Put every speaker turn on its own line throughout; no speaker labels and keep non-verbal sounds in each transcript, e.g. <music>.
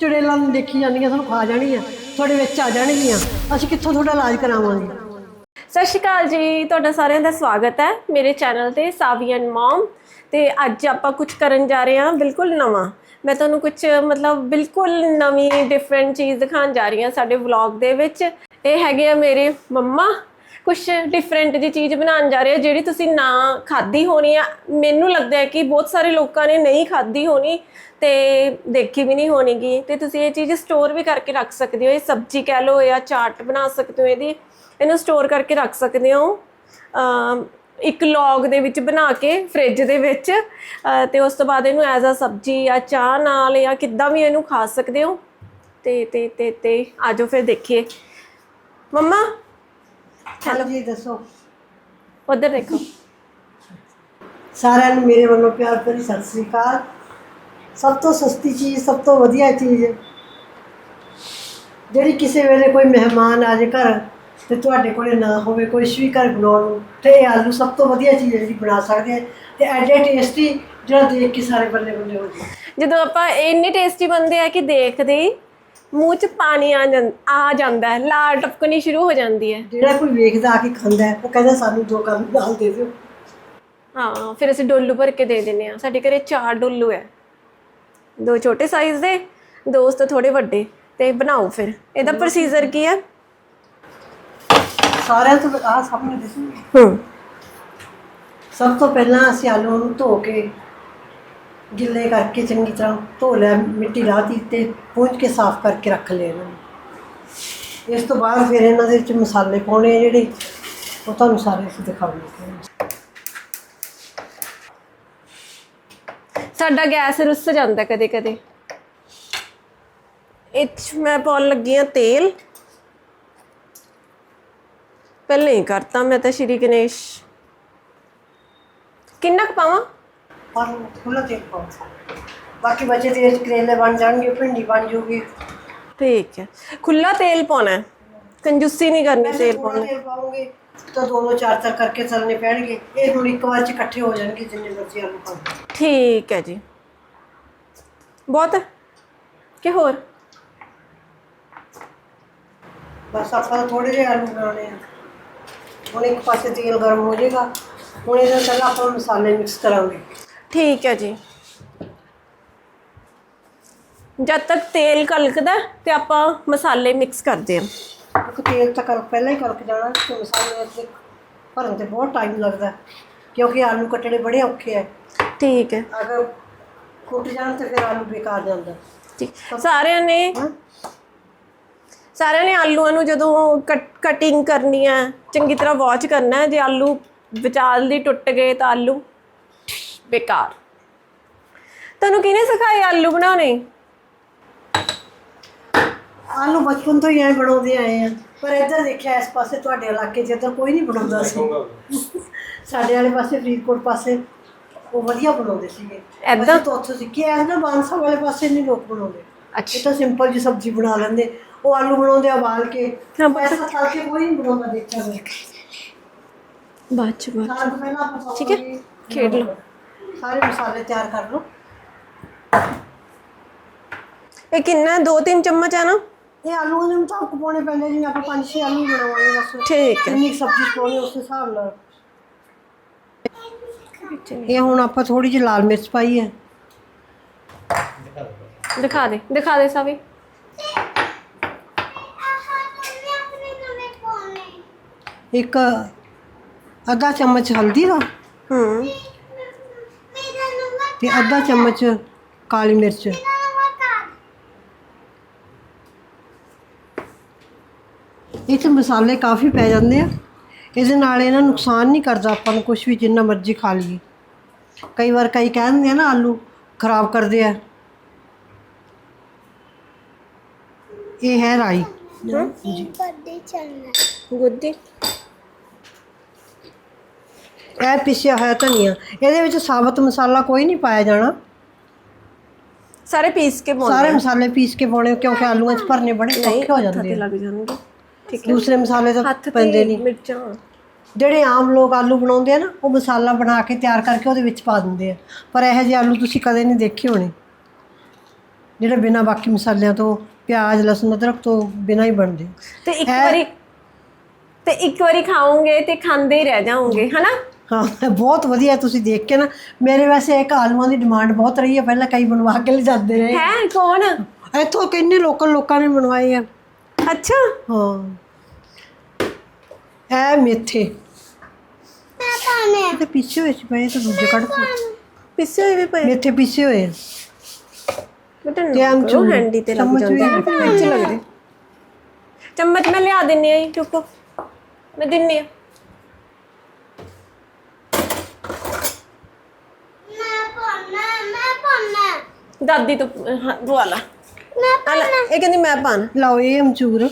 ਚੁੜੇਲਾਂ ਨੂੰ ਦੇਖੀ ਜਾਂਦੀਆਂ ਤੁਹਾਨੂੰ ਖਾ ਜਾਣਗੀਆਂ, ਤੁਹਾਡੇ ਵਿੱਚ ਆ ਜਾਣਗੀਆਂ, ਅਸੀਂ ਕਿੱਥੋਂ ਤੁਹਾਡਾ ਇਲਾਜ ਕਰਾਵਾਂਗੇ?
ਸਤਿ ਸ਼੍ਰੀ ਅਕਾਲ ਜੀ, ਤੁਹਾਡਾ ਸਾਰਿਆਂ ਦਾ ਸਵਾਗਤ ਹੈ ਮੇਰੇ ਚੈਨਲ ਤੇ ਸਾਵੀ ਐਂਡ ਮਮ। ਤੇ ਅੱਜ ਆਪਾਂ ਕੁਝ ਕਰਨ ਜਾ ਰਹੇ ਹਾਂ, ਬਿਲਕੁਲ ਨਵਾਂ। ਮੈਂ ਤੁਹਾਨੂੰ ਕੁਝ ਮਤਲਬ ਬਿਲਕੁਲ ਨਵੀਂ ਡਿਫਰੈਂਟ ਚੀਜ਼ ਦਿਖਾਉਣ ਜਾ ਰਹੀ ਹਾਂ ਸਾਡੇ ਵਲੌਗ ਦੇ ਵਿੱਚ। ਇਹ ਹੈਗੇ ਆ ਮੇਰੇ ਮੰਮਾ ਕੁਝ ਡਿਫਰੈਂਟ ਜੀ ਚੀਜ਼ ਬਣਾਉਣ ਜਾ ਰਹੇ ਆ ਜਿਹੜੀ ਤੁਸੀਂ ਨਾ ਖਾਧੀ ਹੋਣੀ ਆ। ਮੈਨੂੰ ਲੱਗਦਾ ਹੈ ਕਿ ਬਹੁਤ ਸਾਰੇ ਲੋਕਾਂ ਨੇ ਨਹੀਂ ਖਾਧੀ ਹੋਣੀ ਤੇ ਦੇਖੀ ਵੀ ਨਹੀਂ ਹੋਣੀਗੀ। ਤੇ ਤੁਸੀਂ ਇਹ ਚੀਜ਼ ਸਟੋਰ ਵੀ ਕਰਕੇ ਰੱਖ ਸਕਦੇ ਹੋ। ਇਹ ਸਬਜ਼ੀ ਕਹਿ ਲਓ ਜਾਂ ਚਾਟ ਬਣਾ ਸਕਦੇ ਹੋ ਇਹਦੀ। ਇਹਨੂੰ ਸਟੋਰ ਕਰਕੇ ਰੱਖ ਸਕਦੇ ਹੋ। ਇੱਕ ਲੌਗ ਦੇ ਵਿੱਚ ਬਣਾ ਕੇ ਫ੍ਰਿਜ ਦੇ ਵਿੱਚ ਅ, ਤੇ ਉਸ ਤੋਂ ਬਾਅਦ ਇਹਨੂੰ ਐਜ਼ ਅ ਸਬਜ਼ੀ ਜਾਂ ਚਾਹ ਨਾਲ ਜਾਂ ਕਿੱਦਾਂ ਵੀ ਇਹਨੂੰ ਖਾ ਸਕਦੇ ਹੋ। ਤੇ ਤੇ ਤੇ ਤੇ ਆਜੋ ਫਿਰ ਦੇਖੀਏ। ਮੰਮਾ
ਚਲੋ। ਜੀ ਦੱਸੋ।
ਉਧਰ ਦੇਖੋ।
ਸਾਰਿਆਂ ਨੂੰ ਮੇਰੇ ਵੱਲੋਂ ਪਿਆਰ ਭਰੀ ਸਤਿ ਸ੍ਰੀ ਅਕਾਲ। ਸਭ ਤੋਂ ਸਸਤੀ ਚੀਜ਼ ਸਭ ਤੋਂ ਵਧੀਆ ਚੀਜ਼ ਜਿਹੜੀ ਕਿਸੇ ਵੇਲੇ ਕੋਈ ਮਹਿਮਾਨ ਆ ਜੇ ਘਰ ਤੇ ਤੁਹਾਡੇ ਕੋਲੇ ਨਾ ਹੋਵੇ ਕੋਈ ਵੀ ਘਰ ਬਣਾਉਣ ਨੂੰ ਤੇ ਇਹ ਆਲੂ ਸਭ ਤੋਂ ਵਧੀਆ ਚੀਜ਼ ਹੈ ਜਿਹੜੀ ਬਣਾ ਸਕਦੇ ਆ ਤੇ ਐਡੇ ਟੇਸਟੀ ਜਿਹੜਾ ਦੇਖ ਕੇ ਸਾਰੇ ਬੱਲੇ ਬੱਲੇ ਹੋ ਜਾਂਦੇ
ਜਦੋਂ ਆਪਾਂ ਇੰਨੇ ਟੇਸਟੀ ਬਣਦੇ ਆ ਕਿ ਦੇਖਦੇ ਹੀ ਮੂੰਹ 'ਚ ਪਾਣੀ ਆ ਜਾਂ- ਆ ਜਾਂਦਾ ਹੈ ਲਾਲ ਟਪਕਣੀ ਸ਼ੁਰੂ ਹੋ ਜਾਂਦੀ ਹੈ।
ਜਿਹੜਾ ਕੋਈ ਵੇਖਦਾ ਆ ਕੇ ਖਾਂਦਾ ਹੈ, ਉਹ ਕਹਿੰਦਾ ਸਾਨੂੰ ਦੋ ਕੰਮ ਨਾਲ ਦੇ ਦਿਓ।
ਹਾਂ ਫਿਰ ਅਸੀਂ ਡੋਲੂ ਭਰ ਕੇ ਦੇ ਦਿੰਨੇ ਆ ਸਾਡੇ ਘਰੇ ਚਾਰ ਡੋਲੂ ਹੈ। ਦੋ ਛੋਟੇ ਸਾਈਜ਼ ਦੇ ਦੋ ਉਸ ਤੋਂ ਥੋੜੇ ਵੱਡੇ ਤੇ ਬਣਾਓ ਫਿਰ। ਇਹਦਾ ਪ੍ਰੋਸੀਜਰ ਕੀ ਹੈ?
ਸਾਰਿਆਂ ਤੋਂ ਆ ਸਾਹਮਣੇ ਦਿਸੂ
ਹੂੰ
ਸਭ ਤੋਂ ਪਹਿਲਾਂ ਅਸੀਂ ਆਲੂ ਨੂੰ ਧੋ ਕੇ ਗਿੱਲੇ ਕਰਕੇ ਚੰਗੀ ਤਰ੍ਹਾਂ ਧੋ ਲਿਆ, ਮਿੱਟੀ ਲਾਤੀ ਤੇ ਪੂੰਝ ਕੇ ਸਾਫ਼ ਕਰਕੇ ਰੱਖ ਲਿਆ ਇਹਨਾਂ ਨੂੰ। ਇਸ ਤੋਂ ਬਾਅਦ ਫਿਰ ਇਹਨਾਂ ਦੇ ਵਿੱਚ ਮਸਾਲੇ ਪਾਉਣੇ ਆ ਜਿਹੜੇ ਉਹ ਤੁਹਾਨੂੰ ਸਾਰੇ ਅਸੀਂ ਦਿਖਾਵਾਂਗੇ
ਸਾਡਾ ਗੈਸ ਰੁੱਸ ਜਾਂਦਾ ਕਦੇ ਕਦੇ। ਇਹ ਮੈਂ ਪਾਉਣ ਲੱਗੀ ਆ ਤੇਲ। ਪਹਿਲਾਂ ਹੀ ਕਰਤਾ ਮੈਂ ਤਾਂ ਸ਼੍ਰੀ ਗਣੇਸ਼। ਕਿੰਨਾ ਕੁ ਪਾਵਾਂ?
ਪਰ ਖੁੱਲਾ ਤੇਲ ਪਾਓ ਬਾਕੀ ਬਚੇ ਤੇਲ 'ਚ ਕਰੇਲੇ ਬਣ ਜਾਣਗੇ ਭਿੰਡੀ ਬਣ ਜੂਗੀ
ਠੀਕ ਹੈ ਖੁੱਲਾ ਤੇਲ ਪਾਉਣਾ ਹੈ ਕੰਜੂਸੀ ਨਹੀਂ ਕਰਨੀ ਤੇਲ
ਥੋੜ੍ਹਾ
ਪਾਉਣਾ
ਤੇਲ ਪਾਉਂਗੇ ਤਾਂ ਦੋ ਦੋ ਚਾਰ ਚਾਰ ਕਰਕੇ ਤਲਨੇ ਪੈਣਗੇ ਇਹ ਹੁਣ ਇੱਕ ਵਾਰ 'ਚ ਇਕੱਠੇ ਹੋ ਜਾਣਗੇ ਜਿੰਨੇ ਮਰਜ਼ੀ ਆਲੂ ਪਾਓ
ਠੀਕ ਹੈ ਜੀ ਬਹੁਤ ਹੈ? ਕਿ ਹੋਰ
ਬਸ ਆਪਾਂ ਥੋੜੇ ਜਿਹੇ ਆਲੂ ਬਣਾਉਣੇ ਆ ਹੁਣ ਇੱਕ ਪਾਸੇ ਤੇਲ ਗਰਮ ਹੋ ਜਾਏਗਾ ਹੁਣ ਇਹਦੇ ਪਹਿਲਾਂ ਆਪਾਂ ਮਸਾਲੇ ਮਿਕਸ ਕਰਾਂਗੇ
ਠੀਕ ਹੈ ਜੀ। ਜਦ ਤੱਕ ਤੇਲ ਕਲਕਦਾ ਤੇ ਆਪਾਂ ਮਸਾਲੇ ਮਿਕਸ ਕਰਦੇ ਹਾਂ।
ਇੱਕ ਤੇਲ ਤਾਂ ਕਲ ਪਹਿਲਾਂ ਹੀ ਕਲਕ ਜਾਣਾ ਤੇ ਮਸਾਲੇ ਵਿੱਚ ਭਰਨ ਤੇ ਬਹੁਤ ਟਾਈਮ ਲੱਗਦਾ ਕਿਉਂਕਿ ਆਲੂ ਕੱਟਣੇ ਬੜੇ ਔਖੇ ਆ।
ਠੀਕ ਹੈ।
ਅਗਰ ਕੁੱਟ ਜਾਣ ਤੇ ਫਿਰ ਆਲੂ ਬੇਕਾਰ ਜਾਂਦਾ।
ਠੀਕ। ਸਾਰਿਆਂ ਨੇ ਸਾਰਿਆਂ ਨੇ ਆਲੂਆਂ ਨੂੰ ਜਦੋਂ ਕਟਿੰਗ ਕਰਨੀ ਹੈ ਚੰਗੀ ਤਰ੍ਹਾਂ ਵਾਸ਼ ਕਰਨਾ ਹੈ ਜੇ ਆਲੂ ਵਿਚਾਲ ਦੀ ਟੁੱਟ ਗਏ ਤਾਂ ਆਲੂ ਬੇਕਾਰ। ਤੁਹਾਨੂੰ ਕਿਹਨੇ ਸਿਖਾਏ ਆਲੂ ਬਣਾਉਣੇ?
ਆਲੂ ਬਚਪਨ ਤੋਂ ਹੀ ਐ ਬਣਾਉਂਦੇ ਆਏ ਆ। ਪਰ ਇੱਧਰ ਦੇਖਿਆ ਇਸ ਪਾਸੇ ਤੁਹਾਡੇ ਇਲਾਕੇ 'ਚ ਇੱਧਰ ਕੋਈ ਨਹੀਂ ਬਣਾਉਂਦਾ ਸੀ। ਸਾਡੇ ਵਾਲੇ ਪਾਸੇ ਫਰੀਦਕੋਟ ਪਾਸੇ ਉਹ ਵਧੀਆ ਬਣਾਉਂਦੇ ਸੀਗੇ? ਅਸੀਂ ਤਾਂ ਉੱਥੋਂ ਸਿੱਖੀ ਐ ਨਾ ਬਾਂਸਾ ਵਾਲੇ ਪਾਸੇ ਨਹੀਂ ਲੋਕ ਬਣਾਉਂਦੇ। ਇਹ
ਅੱਛਾ
ਤਾਂ ਸਿੰਪਲ ਜੀ ਸਬਜ਼ੀ ਬਣਾ ਲੈਂਦੇ। ਉਹ ਆਲੂ ਬਣਾਉਂਦੇ ਆ ਉਬਾਲ ਕੇ।
ਹਾਂ,
ਐਸਾ ਤਲ ਕੇ ਕੋਈ ਨਹੀਂ ਬਣਾਉਂਦਾ ਦੇਖਿਆ ਮੈਂ
ਬਾਅਦ ਚ ਬਾਅਦ ਠੀਕ ਹੈ? ਖੇਡ ਲਓ।
ਸਾਰੇ ਮਸਾਲੇ ਤਿਆਰ ਕਰ ਲਓ
ਇਹ ਕਿੰਨਾ ਹੈ? ਦੋ ਤਿੰਨ ਚਮਚ ਆ ਨਾ
ਇਹ ਆਲੂਆਂ ਦੇ ਮੁਤਾਬਕ ਪਾਉਣੇ ਪੈਂਦੇ ਜਿਵੇਂ ਆਪਾਂ ਪੰਜ ਛੇ ਆਲੂ ਬਣਾਵਾਂਗੇ ਬਸ
ਠੀਕ ਹੈ
ਜਿੰਨੀ ਕੁ ਸਬਜ਼ੀ ਪਾਉਣੀ ਉਸ ਹਿਸਾਬ ਨਾਲ ਇਹ ਹੁਣ ਆਪਾਂ ਥੋੜੀ ਜਿਹੀ ਲਾਲ ਮਿਰਚ ਪਾਈ ਹੈ
ਦਿਖਾ ਦੇ ਦਿਖਾ ਦੇ ਸਾਵੀ
ਇੱਕ ਅੱਧਾ ਚਮਚ ਹਲਦੀ ਦਾ
ਹੂੰ
ਤੇ ਅੱਧਾ ਚਮਚ ਕਾਲੀ ਮਿਰਚ। ਇਹ 'ਚ ਮਸਾਲੇ ਕਾਫੀ ਪੈ ਜਾਂਦੇ ਆ। ਇਹਦੇ ਨਾਲ ਇਹਨਾਂ ਨੁਕਸਾਨ ਨਹੀਂ ਕਰਦਾ ਆਪਾਂ ਨੂੰ ਕੁਝ ਵੀ ਜਿੰਨਾ ਮਰਜ਼ੀ ਖਾ ਲਈਏ। ਕਈ ਵਾਰ ਕਈ ਕਹਿ ਦਿੰਦੇ ਆ ਨਾ ਆਲੂ ਖਰਾਬ ਕਰਦੇ ਆ। ਇਹ ਹੈ ਰਾਈ। ਜੀ
ਗੁੱਦੀ
ਇਹ ਪਿਸਿਆ ਹੋਇਆ ਧਨੀਆ ਇਹਦੇ ਵਿੱਚ ਸਾਬਤ ਮਸਾਲਾ ਕੋਈ ਨਹੀਂ ਪਾਇਆ ਜਾਣਾ।
ਸਾਰੇ ਪੀਸ ਕੇ ਪਾਉਣੇ
ਸਾਰੇ ਮਸਾਲੇ ਪੀਸ ਕੇ ਪਾਉਣੇ ਕਿਉਂਕਿ ਆਲੂਆਂ 'ਚ ਭਰਨੇ ਬੜੇ ਔਖੇ ਹੋ ਜਾਂਦੇ ਆ।
ਲੱਗ ਜਾਣਗੇ। ਠੀਕ ਹੈ।
ਦੂਸਰੇ ਮਸਾਲੇ ਤਾਂ ਪੈਂਦੇ ਨਹੀਂ।
ਮਿਰਚਾਂ।
ਜਿਹੜੇ ਆਮ ਲੋਕ ਆਲੂ ਬਣਾਉਂਦੇ ਆ ਨਾ ਉਹ ਮਸਾਲਾ ਬਣਾ ਕੇ ਤਿਆਰ ਕਰਕੇ ਉਹਦੇ ਵਿੱਚ ਪਾ ਦਿੰਦੇ ਆ। ਪਰ ਇਹੋ ਜਿਹੇ ਆਲੂ ਤੁਸੀਂ ਕਦੇ ਨਹੀਂ ਦੇਖੇ ਹੋਣੇ। ਜਿਹੜੇ ਬਿਨਾਂ ਬਾਕੀ ਮਸਾਲਿਆਂ ਤੋਂ ਪਿਆਜ਼ ਲਸਣ ਅਦਰਕ ਤੋਂ ਬਿਨਾਂ ਹੀ ਬਣਦੇ।
ਤੇ ਇੱਕ ਵਾਰੀ ਤੇ ਇੱਕ ਵਾਰੀ ਖਾਓਗੇ ਤੇ ਖਾਂਦੇ ਹੀ ਰਹਿ ਜਾਓਗੇ ਹਨਾ?
ਹਾਂ ਬਹੁਤ ਵਧੀਆ ਤੁਸੀਂ ਦੇਖ ਕੇ ਨਾ ਮੇਰੇ ਵੈਸੇ ਇੱਕ ਆਲੂਆਂ ਦੀ ਡਿਮਾਂਡ ਬਹੁਤ ਰਹੀ ਹੈ ਪਹਿਲਾਂ ਕਈ ਬਣਵਾ ਕੇ ਲੈ ਜਾਂਦੇ ਰਹੇ।
ਹੈ ਕੌਣ?
ਇੱਥੋਂ ਕਿੰਨੇ ਲੋਕਲ ਲੋਕਾਂ ਨੇ ਬਣਵਾਏ ਆ।
ਅੱਛਾ।
ਹਾਂ। ਇਹ ਮੇਥੇ।
ਮੈਂ ਪਾਣੇ
ਤੇ ਪਿੱਛੇ ਵਿੱਚ ਪਏ ਤਾਂ ਦੂਜੇ ਕੱਢ।
ਪਿੱਛੇ ਹੋਏ ਵੀ ਪਏ
ਮੇਥੇ ਪਿੱਛੇ ਹੋਏ ਆ।
ਬੇਟਾ
ਤੇ
ਨਾ ਕਰੋ
ਆਮਚੂਰ।
ਹੈਂਡੀ ਤੇ ਲੱਗ ਜਾਂਦਾ। ਲੱਗਦੇ ਚਮਚ ਮੈਂ ਲਿਆ ਦਿੰਨੀ ਆ ਚੁੱਕੋ। ਮੈਂ ਦਿੰਨੀ ਆ
ਮੈਂ ਪਾਣਾ ਮੈਂ ਪਾਣਾ
ਦਾਦੀ ਤੋਂ ਹਾਂ, ਦਵਾ ਲਾ।
ਮੈਂ
ਆ ਲੈ, ਇਹ ਕਹਿੰਦੀ ਮੈਂ ਪਾਣ।
ਲਓ ਇਹ ਅਮਚੂਰ।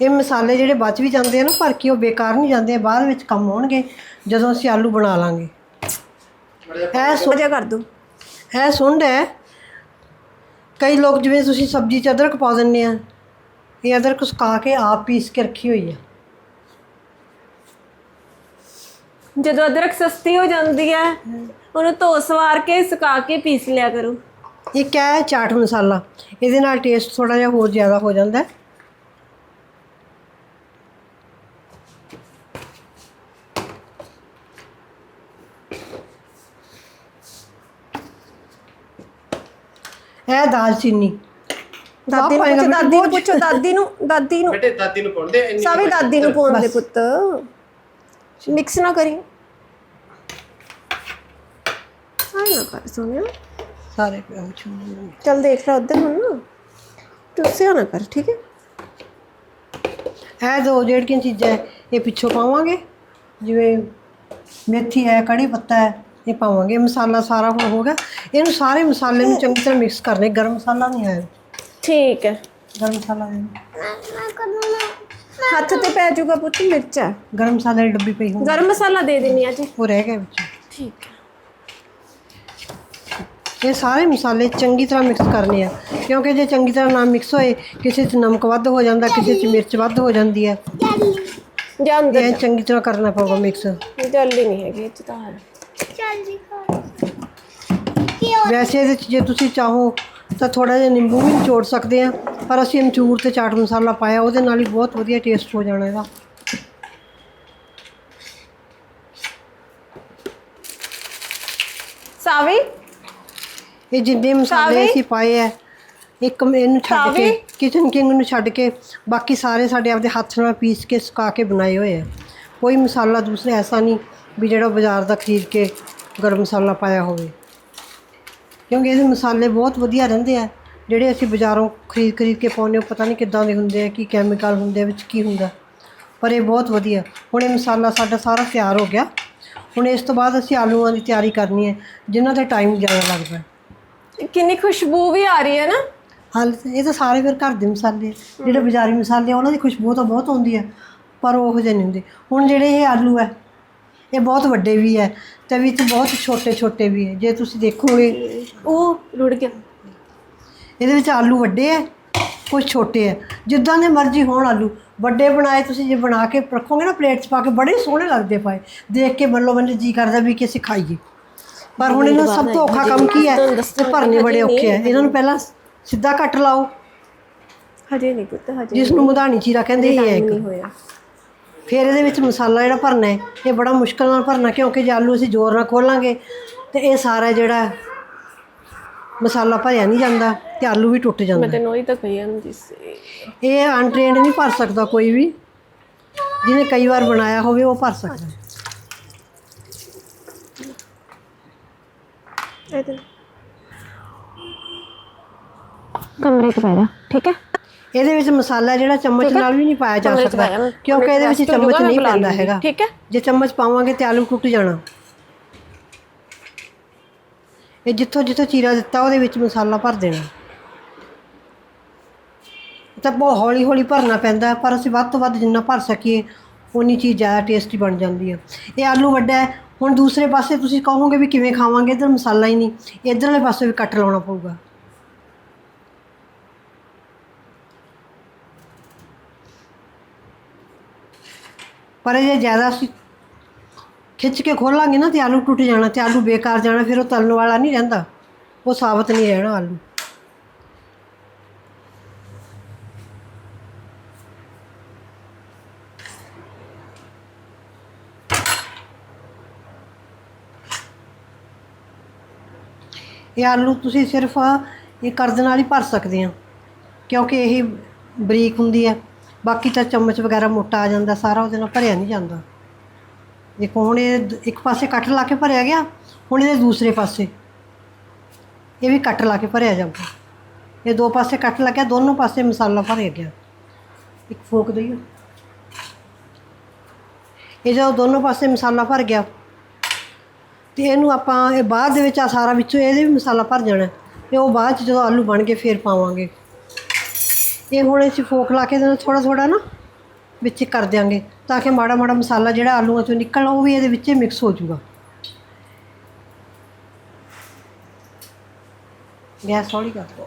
ਇਹ ਮਸਾਲੇ ਜਿਹੜੇ ਬਚ ਵੀ ਜਾਂਦੇ ਆ ਨਾ ਭਰ ਕੇ ਉਹ ਬੇਕਾਰ ਨਹੀਂ ਜਾਂਦੇ ਬਾਅਦ ਵਿੱਚ ਕੰਮ ਆਉਣਗੇ ਜਦੋਂ ਅਸੀਂ ਆਲੂ ਬਣਾ ਲਾਂਗੇ। ਇਹ ਸੁ-
ਮਜ਼ਾ ਕਰ ਦੋ।
ਇਹ ਸੁੰਡ ਹੈ। ਕਈ ਲੋਕ ਜਿਵੇਂ ਤੁਸੀਂ ਸਬਜ਼ੀ ਚ ਅਦਰਕ ਪਾ ਦਿੰਦੇ ਆ ਇਹ ਅਦਰਕ ਸੁਕਾ ਕੇ ਆਪ ਪੀਸ ਕੇ ਰੱਖੀ ਹੋਈ ਹੈ
ਜਦੋਂ ਅਦਰਕ ਸਸਤੀ ਹੋ ਜਾਂਦੀ ਹੈ ਉਹਨੂੰ ਧੋ ਸਵਾਰ ਕੇ ਸੁਕਾ ਕੇ ਪੀਸ ਲਿਆ ਕਰੋ।
ਇੱਕ ਹੈ ਚਾਟ ਮਸਾਲਾ? ਇਹਦੇ ਨਾਲ ਟੇਸਟ ਥੋੜਾ ਜਿਹਾ ਹੋਰ ਜ਼ਿਆਦਾ ਹੋ ਜਾਂਦਾ ਹੈ। ਇਹ ਦਾਲਚੀਨੀ।
ਦਾਦੀ ਨੂੰ ਪੁੱਛੋ ਦਾਦੀ ਨੂੰ ਪੁੱਛੋ ਦਾਦੀ ਨੂੰ ਦਾਦੀ ਨੂੰ
ਬੇਟੇ ਦਾਦੀ ਨੂੰ ਪਾਉਂਦੇ ਇੰਨੀ
ਸਾਵੇ ਦਾਦੀ ਨੂੰ ਪਾਉਣ ਦੇ ਪੁੱਤ। ਮਿਕਸ ਨਾ ਕਰੀ। ਆਈ ਨਾ ਕਰ ਸੋਨਿਆ।
ਸਾਰੇ ਅਮਚੂਰ
ਚੱਲ ਦੇਖ ਲੈ ਉਧਰ ਹੁਣ ਨਾ। ਟੁੱਸਿਆ ਨਾ ਕਰ ਠੀਕ ਹੈ?
ਇਹ ਦੋ ਜਿਹੜੀਆਂ ਚੀਜ਼ਾਂ ਹੈ, ਇਹ ਪਿੱਛੋਂ ਪਾਵਾਂਗੇ। ਜਿਵੇਂ ਮੇਥੀ ਹੈ ਕੜੀ ਪੱਤਾ ਹੈ ਇਹ ਪਾਵਾਂਗੇ। ਮਸਾਲਾ ਸਾਰਾ ਹੁਣ ਹੋ ਗਿਆ। ਇਹਨੂੰ ਸਾਰੇ ਮਸਾਲੇ ਨੂੰ ਚੰਗੀ ਤਰ੍ਹਾਂ ਮਿਕਸ ਕਰਨੇ। ਗਰਮ ਮਸਾਲਾ ਨਹੀਂ ਹੈ
ਠੀਕ ਹੈ।
ਗਰਮ ਮਸਾਲਾ ਨਹੀਂ
ਹੱਥ ਤੇ ਪੈ ਜਾਊਗਾ ਪੁੱਤ ਮਿਰਚਾ
ਗਰਮ ਮਸਾਲੇ ਦੀ ਡੱਬੀ ਪਈ ਹੁੰਦੀ
ਗਰਮ ਮਸਾਲਾ ਦੇ ਦੇਣੀ ਅੱਜ
ਉਹ ਰਹਿ ਗਿਆ ਵਿੱਚ
ਠੀਕ ਹੈ।
ਇਹ ਸਾਰੇ ਮਸਾਲੇ ਚੰਗੀ ਤਰ੍ਹਾਂ ਮਿਕਸ ਕਰਨੇ ਆ। ਕਿਉਂਕਿ ਜੇ ਚੰਗੀ ਤਰ੍ਹਾਂ ਨਾ ਮਿਕਸ ਹੋਏ ਕਿਸੇ 'ਚ ਨਮਕ ਵੱਧ ਹੋ ਜਾਂਦਾ ਕਿਸੇ 'ਚ ਮਿਰਚ ਵੱਧ ਹੋ ਜਾਂਦੀ ਹੈ।
ਜਾਂ ਅੰਦਰ
ਇਹ ਚੰਗੀ ਤਰ੍ਹਾਂ ਕਰਨਾ ਪਊਗਾ ਮਿਕਸ।
ਜਲਦੀ ਨਹੀਂ ਹੈਗੀ ਇਹ 'ਚ ਤਾਂ
ਕੀ ਹੋ
ਵੈਸੇ ਇਹਦੇ 'ਚ ਜੇ ਤੁਸੀਂ ਚਾਹੋ ਤਾਂ ਥੋੜਾ ਜਿਹਾ ਨਿੰਬੂ ਵੀ ਨਿਚੋੜ ਸਕਦੇ ਆ ਪਰ ਅਸੀਂ ਅਮਚੂਰ ਤੇ ਚਾਟ ਮਸਾਲਾ ਪਾਇਆ ਉਹਦੇ ਨਾਲ ਹੀ ਬਹੁਤ ਵਧੀਆ ਟੇਸਟ ਹੋ ਜਾਣਾ ਇਹਦਾ।
ਸਾਵੇ?
ਇਹ ਜਿੰਨੇ ਮਸਾਲੇ? ਅਸੀਂ ਪਾਏ ਆ ਇੱਕ ਇਹਨੂੰ ਛੱਡ? ਕੇ ਕਿਚਨ ਕਿੰਗ ਨੂੰ ਛੱਡ ਕੇ ਬਾਕੀ ਸਾਰੇ ਸਾਡੇ ਆਪਦੇ ਹੱਥ ਨਾਲ ਪੀਸ ਕੇ ਸੁਕਾ ਕੇ ਬਣਾਏ ਹੋਏ ਆ। ਕੋਈ ਮਸਾਲਾ ਦੂਸਰਾ ਐਸਾ ਨਹੀਂ ਵੀ ਜਿਹੜਾ ਬਾਜ਼ਾਰ ਦਾ ਖਰੀਦ ਕੇ ਗਰਮ ਮਸਾਲਾ ਪਾਇਆ ਹੋਵੇ। ਕਿਉਂਕਿ ਇਹਦੇ ਮਸਾਲੇ ਬਹੁਤ ਵਧੀਆ ਰਹਿੰਦੇ ਆ। ਜਿਹੜੇ ਅਸੀਂ ਬਾਜ਼ਾਰੋਂ ਖਰੀਦ ਖਰੀਦ ਕੇ ਪਾਉਂਦੇ ਹਾਂ ਪਤਾ ਨਹੀਂ ਕਿੱਦਾਂ ਦੇ ਹੁੰਦੇ ਆ ਕੀ ਕੈਮੀਕਲ ਹੁੰਦੇ ਆ ਵਿੱਚ ਕੀ ਹੁੰਦਾ। ਪਰ ਇਹ ਬਹੁਤ ਵਧੀਆ। ਹੁਣ ਇਹ ਮਸਾਲਾ ਸਾਡਾ ਸਾਰਾ ਤਿਆਰ ਹੋ ਗਿਆ। ਹੁਣ ਇਸ ਤੋਂ ਬਾਅਦ ਅਸੀਂ ਆਲੂਆਂ ਦੀ ਤਿਆਰੀ ਕਰਨੀ ਹੈ ਜਿਨ੍ਹਾਂ ਤੇ ਟਾਈਮ ਜ਼ਿਆਦਾ ਲੱਗਦਾ। ਹੈ
ਕਿੰਨੀ ਖੁਸ਼ਬੂ ਵੀ ਆ ਰਹੀ ਹੈ ਨਾ।
ਹਾਲ ਇਹ ਤਾਂ ਸਾਰੇ ਫਿਰ ਘਰ ਦੇ ਮਸਾਲੇ ਆ। ਜਿਹੜੇ ਬਾਜ਼ਾਰੀ ਮਸਾਲੇ ਆ ਉਹਨਾਂ ਦੀ ਖੁਸ਼ਬੂ ਤਾਂ ਬਹੁਤ ਆਉਂਦੀ ਹੈ ਪਰ ਉਹ ਜਿਹੇ ਨਹੀਂ ਹੁੰਦੇ। ਹੁਣ ਜਿਹੜੇ ਇਹ ਆਲੂ ਹੈ ਇਹ ਬਹੁਤ ਵੱਡੇ ਵੀ ਹੈ ਤੇ ਵਿੱਚ ਬਹੁਤ ਛੋਟੇ ਛੋਟੇ ਵੀ ਹੈ। ਜੇ ਤੁਸੀਂ ਦੇਖੋਗੇ
ਉਹ ਰੁੜ ਗਿਆ।
ਇਹਦੇ ਵਿੱਚ ਆਲੂ ਵੱਡੇ ਹੈ ਕੁਝ ਛੋਟੇ ਹੈ। ਜਿੱਦਾਂ ਦੇ ਮਰਜ਼ੀ ਹੋਣ ਆਲੂ। ਵੱਡੇ ਬਣਾਏ ਤੁਸੀਂ ਜੇ ਬਣਾ ਕੇ ਰੱਖੋਗੇ ਨਾ ਪਲੇਟ 'ਚ ਪਾ ਕੇ ਬੜੇ ਸੋਹਣੇ ਲੱਗਦੇ ਪਾਏ ਦੇਖ ਕੇ ਮੱਲੋ ਮੱਲੇ ਜੀ ਕਰਦਾ ਵੀ ਕਿ ਅਸੀਂ ਖਾਈਏ। ਪਰ ਹੁਣ ਇਹਨਾਂ ਸਭ ਤੋਂ ਔਖਾ ਕੰਮ ਕੀ ਹੈ? ਇਹ ਭਰਨੇ ਬੜੇ ਔਖੇ ਹੈ। ਇਹਨਾਂ ਨੂੰ ਪਹਿਲਾਂ ਸਿੱਧਾ ਕੱਟ ਲਾਓ।
ਹਜੇ ਨਹੀਂ ਪੁੱਤ ਹਜੇ
ਜਿਸ ਨੂੰ ਮਧਾਣੀ ਚੀਰਾ ਕਹਿੰਦੇ ਇਹ ਹੈ ਇੱਕ।
ਨਹੀਂ ਹੋਇਆ।
ਫਿਰ ਇਹਦੇ ਵਿੱਚ ਮਸਾਲਾ ਜਿਹੜਾ ਭਰਨਾ ਹੈ ਇਹ ਬੜਾ ਮੁਸ਼ਕਲ ਨਾਲ ਭਰਨਾ ਕਿਉਂਕਿ ਜੇ ਆਲੂ ਅਸੀਂ ਜ਼ੋਰ ਨਾਲ ਖੋਲਾਂਗੇ ਤੇ ਇਹ ਸਾਰਾ ਜਿਹੜਾ ਮਸਾਲਾ ਭਰਿਆ ਨਹੀਂ ਜਾਂਦਾ ਤੇ ਆਲੂ ਵੀ ਟੁੱਟ
ਮੈਂ
ਜਾਂਦਾ
ਤੈਨੂੰ ਉਹੀ ਤਾਂ ਕਹੀ ਜਾਂਦੀ ਸੀ।
ਇਹ ਅਨਟ੍ਰੇਨਡ ਨਹੀਂ ਭਰ ਸਕਦਾ ਕੋਈ ਵੀ। ਜਿਹਨੇ ਕਈ ਵਾਰ ਬਣਾਇਆ ਹੋਵੇ ਉਹ ਭਰ ਸਕਦਾ।
ਇਧਰ ਕਮਰੇ 'ਚ ਪੈ ਜਾ ਠੀਕ ਹੈ?
ਇਹਦੇ ਵਿੱਚ ਮਸਾਲਾ ਜਿਹੜਾ ਚਮਚ ਨਾਲ ਵੀ ਨਹੀਂ ਪਾਇਆ ਜਾ ਸਕਦਾ। ਕਿਉਂਕਿ ਇਹਦੇ ਵਿੱਚ ਚਮਚ ਨਹੀਂ ਪੈਂਦਾ ਹੈਗਾ।
ਠੀਕ ਹੈ।
ਜੇ ਚਮਚ ਪਾਵਾਂਗੇ ਤੇ ਆਲੂ ਟੁੱਟ ਜਾਣਾ। ਇਹ ਜਿੱਥੋਂ ਜਿੱਥੋਂ ਚੀਰਾ ਦਿੱਤਾ ਉਹਦੇ ਵਿੱਚ ਮਸਾਲਾ ਭਰ ਦੇਣਾ। ਤਾਂ ਬਹੁਤ ਹੌਲੀ ਹੌਲੀ ਭਰਨਾ ਪੈਂਦਾ ਪਰ ਅਸੀਂ ਵੱਧ ਤੋਂ ਵੱਧ ਜਿੰਨਾ ਭਰ ਸਕੀਏ ਉਨੀ ਚੀਜ਼ ਜ਼ਿਆਦਾ ਟੇਸਟੀ ਬਣ ਜਾਂਦੀ ਹੈ ਇਹ ਆਲੂ ਵੱਡਾ ਹੈ। ਹੁਣ ਦੂਸਰੇ ਪਾਸੇ ਤੁਸੀਂ ਕਹੋਗੇ ਵੀ ਕਿਵੇਂ ਖਾਵਾਂਗੇ ਇੱਧਰ ਮਸਾਲਾ ਹੀ ਨਹੀਂ। ਇੱਧਰ ਵਾਲੇ ਪਾਸੇ ਵੀ ਕੱਟ ਲਾਉਣਾ ਪਊਗਾ। ਪਰ ਇਹ ਜੇ ਜ਼ਿਆਦਾ ਅਸੀਂ ਖਿੱਚ ਕੇ ਖੋਲਾਂਗੇ ਨਾ ਤੇ ਆਲੂ ਟੁੱਟ ਜਾਣਾ ਤੇ ਆਲੂ ਬੇਕਾਰ ਜਾਣਾ, ਫਿਰ ਉਹ ਤਲਣ ਵਾਲਾ ਨਹੀਂ ਰਹਿੰਦਾ। ਉਹ ਸਾਬਤ ਨਹੀਂ ਰਹਿਣਾ ਆਲੂ। ਇਹ ਆਲੂ ਤੁਸੀਂ ਸਿਰਫ ਇਹ ਕਰਦ ਨਾਲ ਹੀ ਭਰ ਸਕਦੇ ਆ ਕਿਉਂਕਿ ਇਹ ਬਰੀਕ ਹੁੰਦੀ ਹੈ। ਬਾਕੀ ਤਾਂ ਚਮਚ ਵਗੈਰਾ ਮੋਟਾ ਆ ਜਾਂਦਾ, ਸਾਰਾ ਉਹਦੇ ਨਾਲ ਭਰਿਆ ਨਹੀਂ ਜਾਂਦਾ। ਦੇਖੋ ਹੁਣ ਇਹ ਦ- ਇੱਕ ਪਾਸੇ ਕੱਟ ਲਾ ਕੇ ਭਰਿਆ ਗਿਆ, ਹੁਣ ਇਹਦੇ ਦੂਸਰੇ ਪਾਸੇ। ਇਹ ਵੀ ਕੱਟ ਲਾ ਕੇ ਭਰਿਆ ਜਾਊਗਾ ਇਹ ਦੋ ਪਾਸੇ ਕੱਟ ਲੱਗਿਆ, ਦੋਨੋਂ ਪਾਸੇ ਮਸਾਲਾ ਭਰਿਆ ਗਿਆ। ਇੱਕ ਫੋਕ ਦਈਓ ਇਹ ਜਦੋਂ ਦੋਨੋਂ ਪਾਸੇ ਮਸਾਲਾ ਭਰ ਗਿਆ, ਤੇ ਇਹਨੂੰ ਆਪਾਂ ਇਹ ਬਾਅਦ ਦੇ ਵਿੱਚ ਆ ਸਾਰਾ ਵਿੱਚੋਂ ਇਹਦੇ ਵੀ ਮਸਾਲਾ ਭਰ ਜਾਣਾ। ਤੇ ਉਹ ਬਾਅਦ ਚ ਜਦੋਂ ਆਲੂ ਬਣ ਕੇ ਫੇਰ ਪਾਵਾਂਗੇ। ਇਹ ਹੁਣ ਅਸੀਂ ਫੋਕ ਲਾ ਕੇ ਇਹਨੂੰ ਥੋੜਾ ਥੋੜਾ ਨਾ ਵਿੱਚ ਕਰ ਦਿਆਂਗੇ, ਤਾਂ ਕਿ ਮਾੜਾ ਮਾੜਾ ਮਸਾਲਾ ਜਿਹੜਾ ਆਲੂਆਂ ਚੋਂ ਨਿਕਲਣਾ, ਉਹ ਵੀ ਇਹਦੇ ਵਿੱਚ ਮਿਕਸ ਹੋ ਜਾਊਗਾ। ਗੈਸ ਹੌਲੀ ਕਰ। ਦਿਓ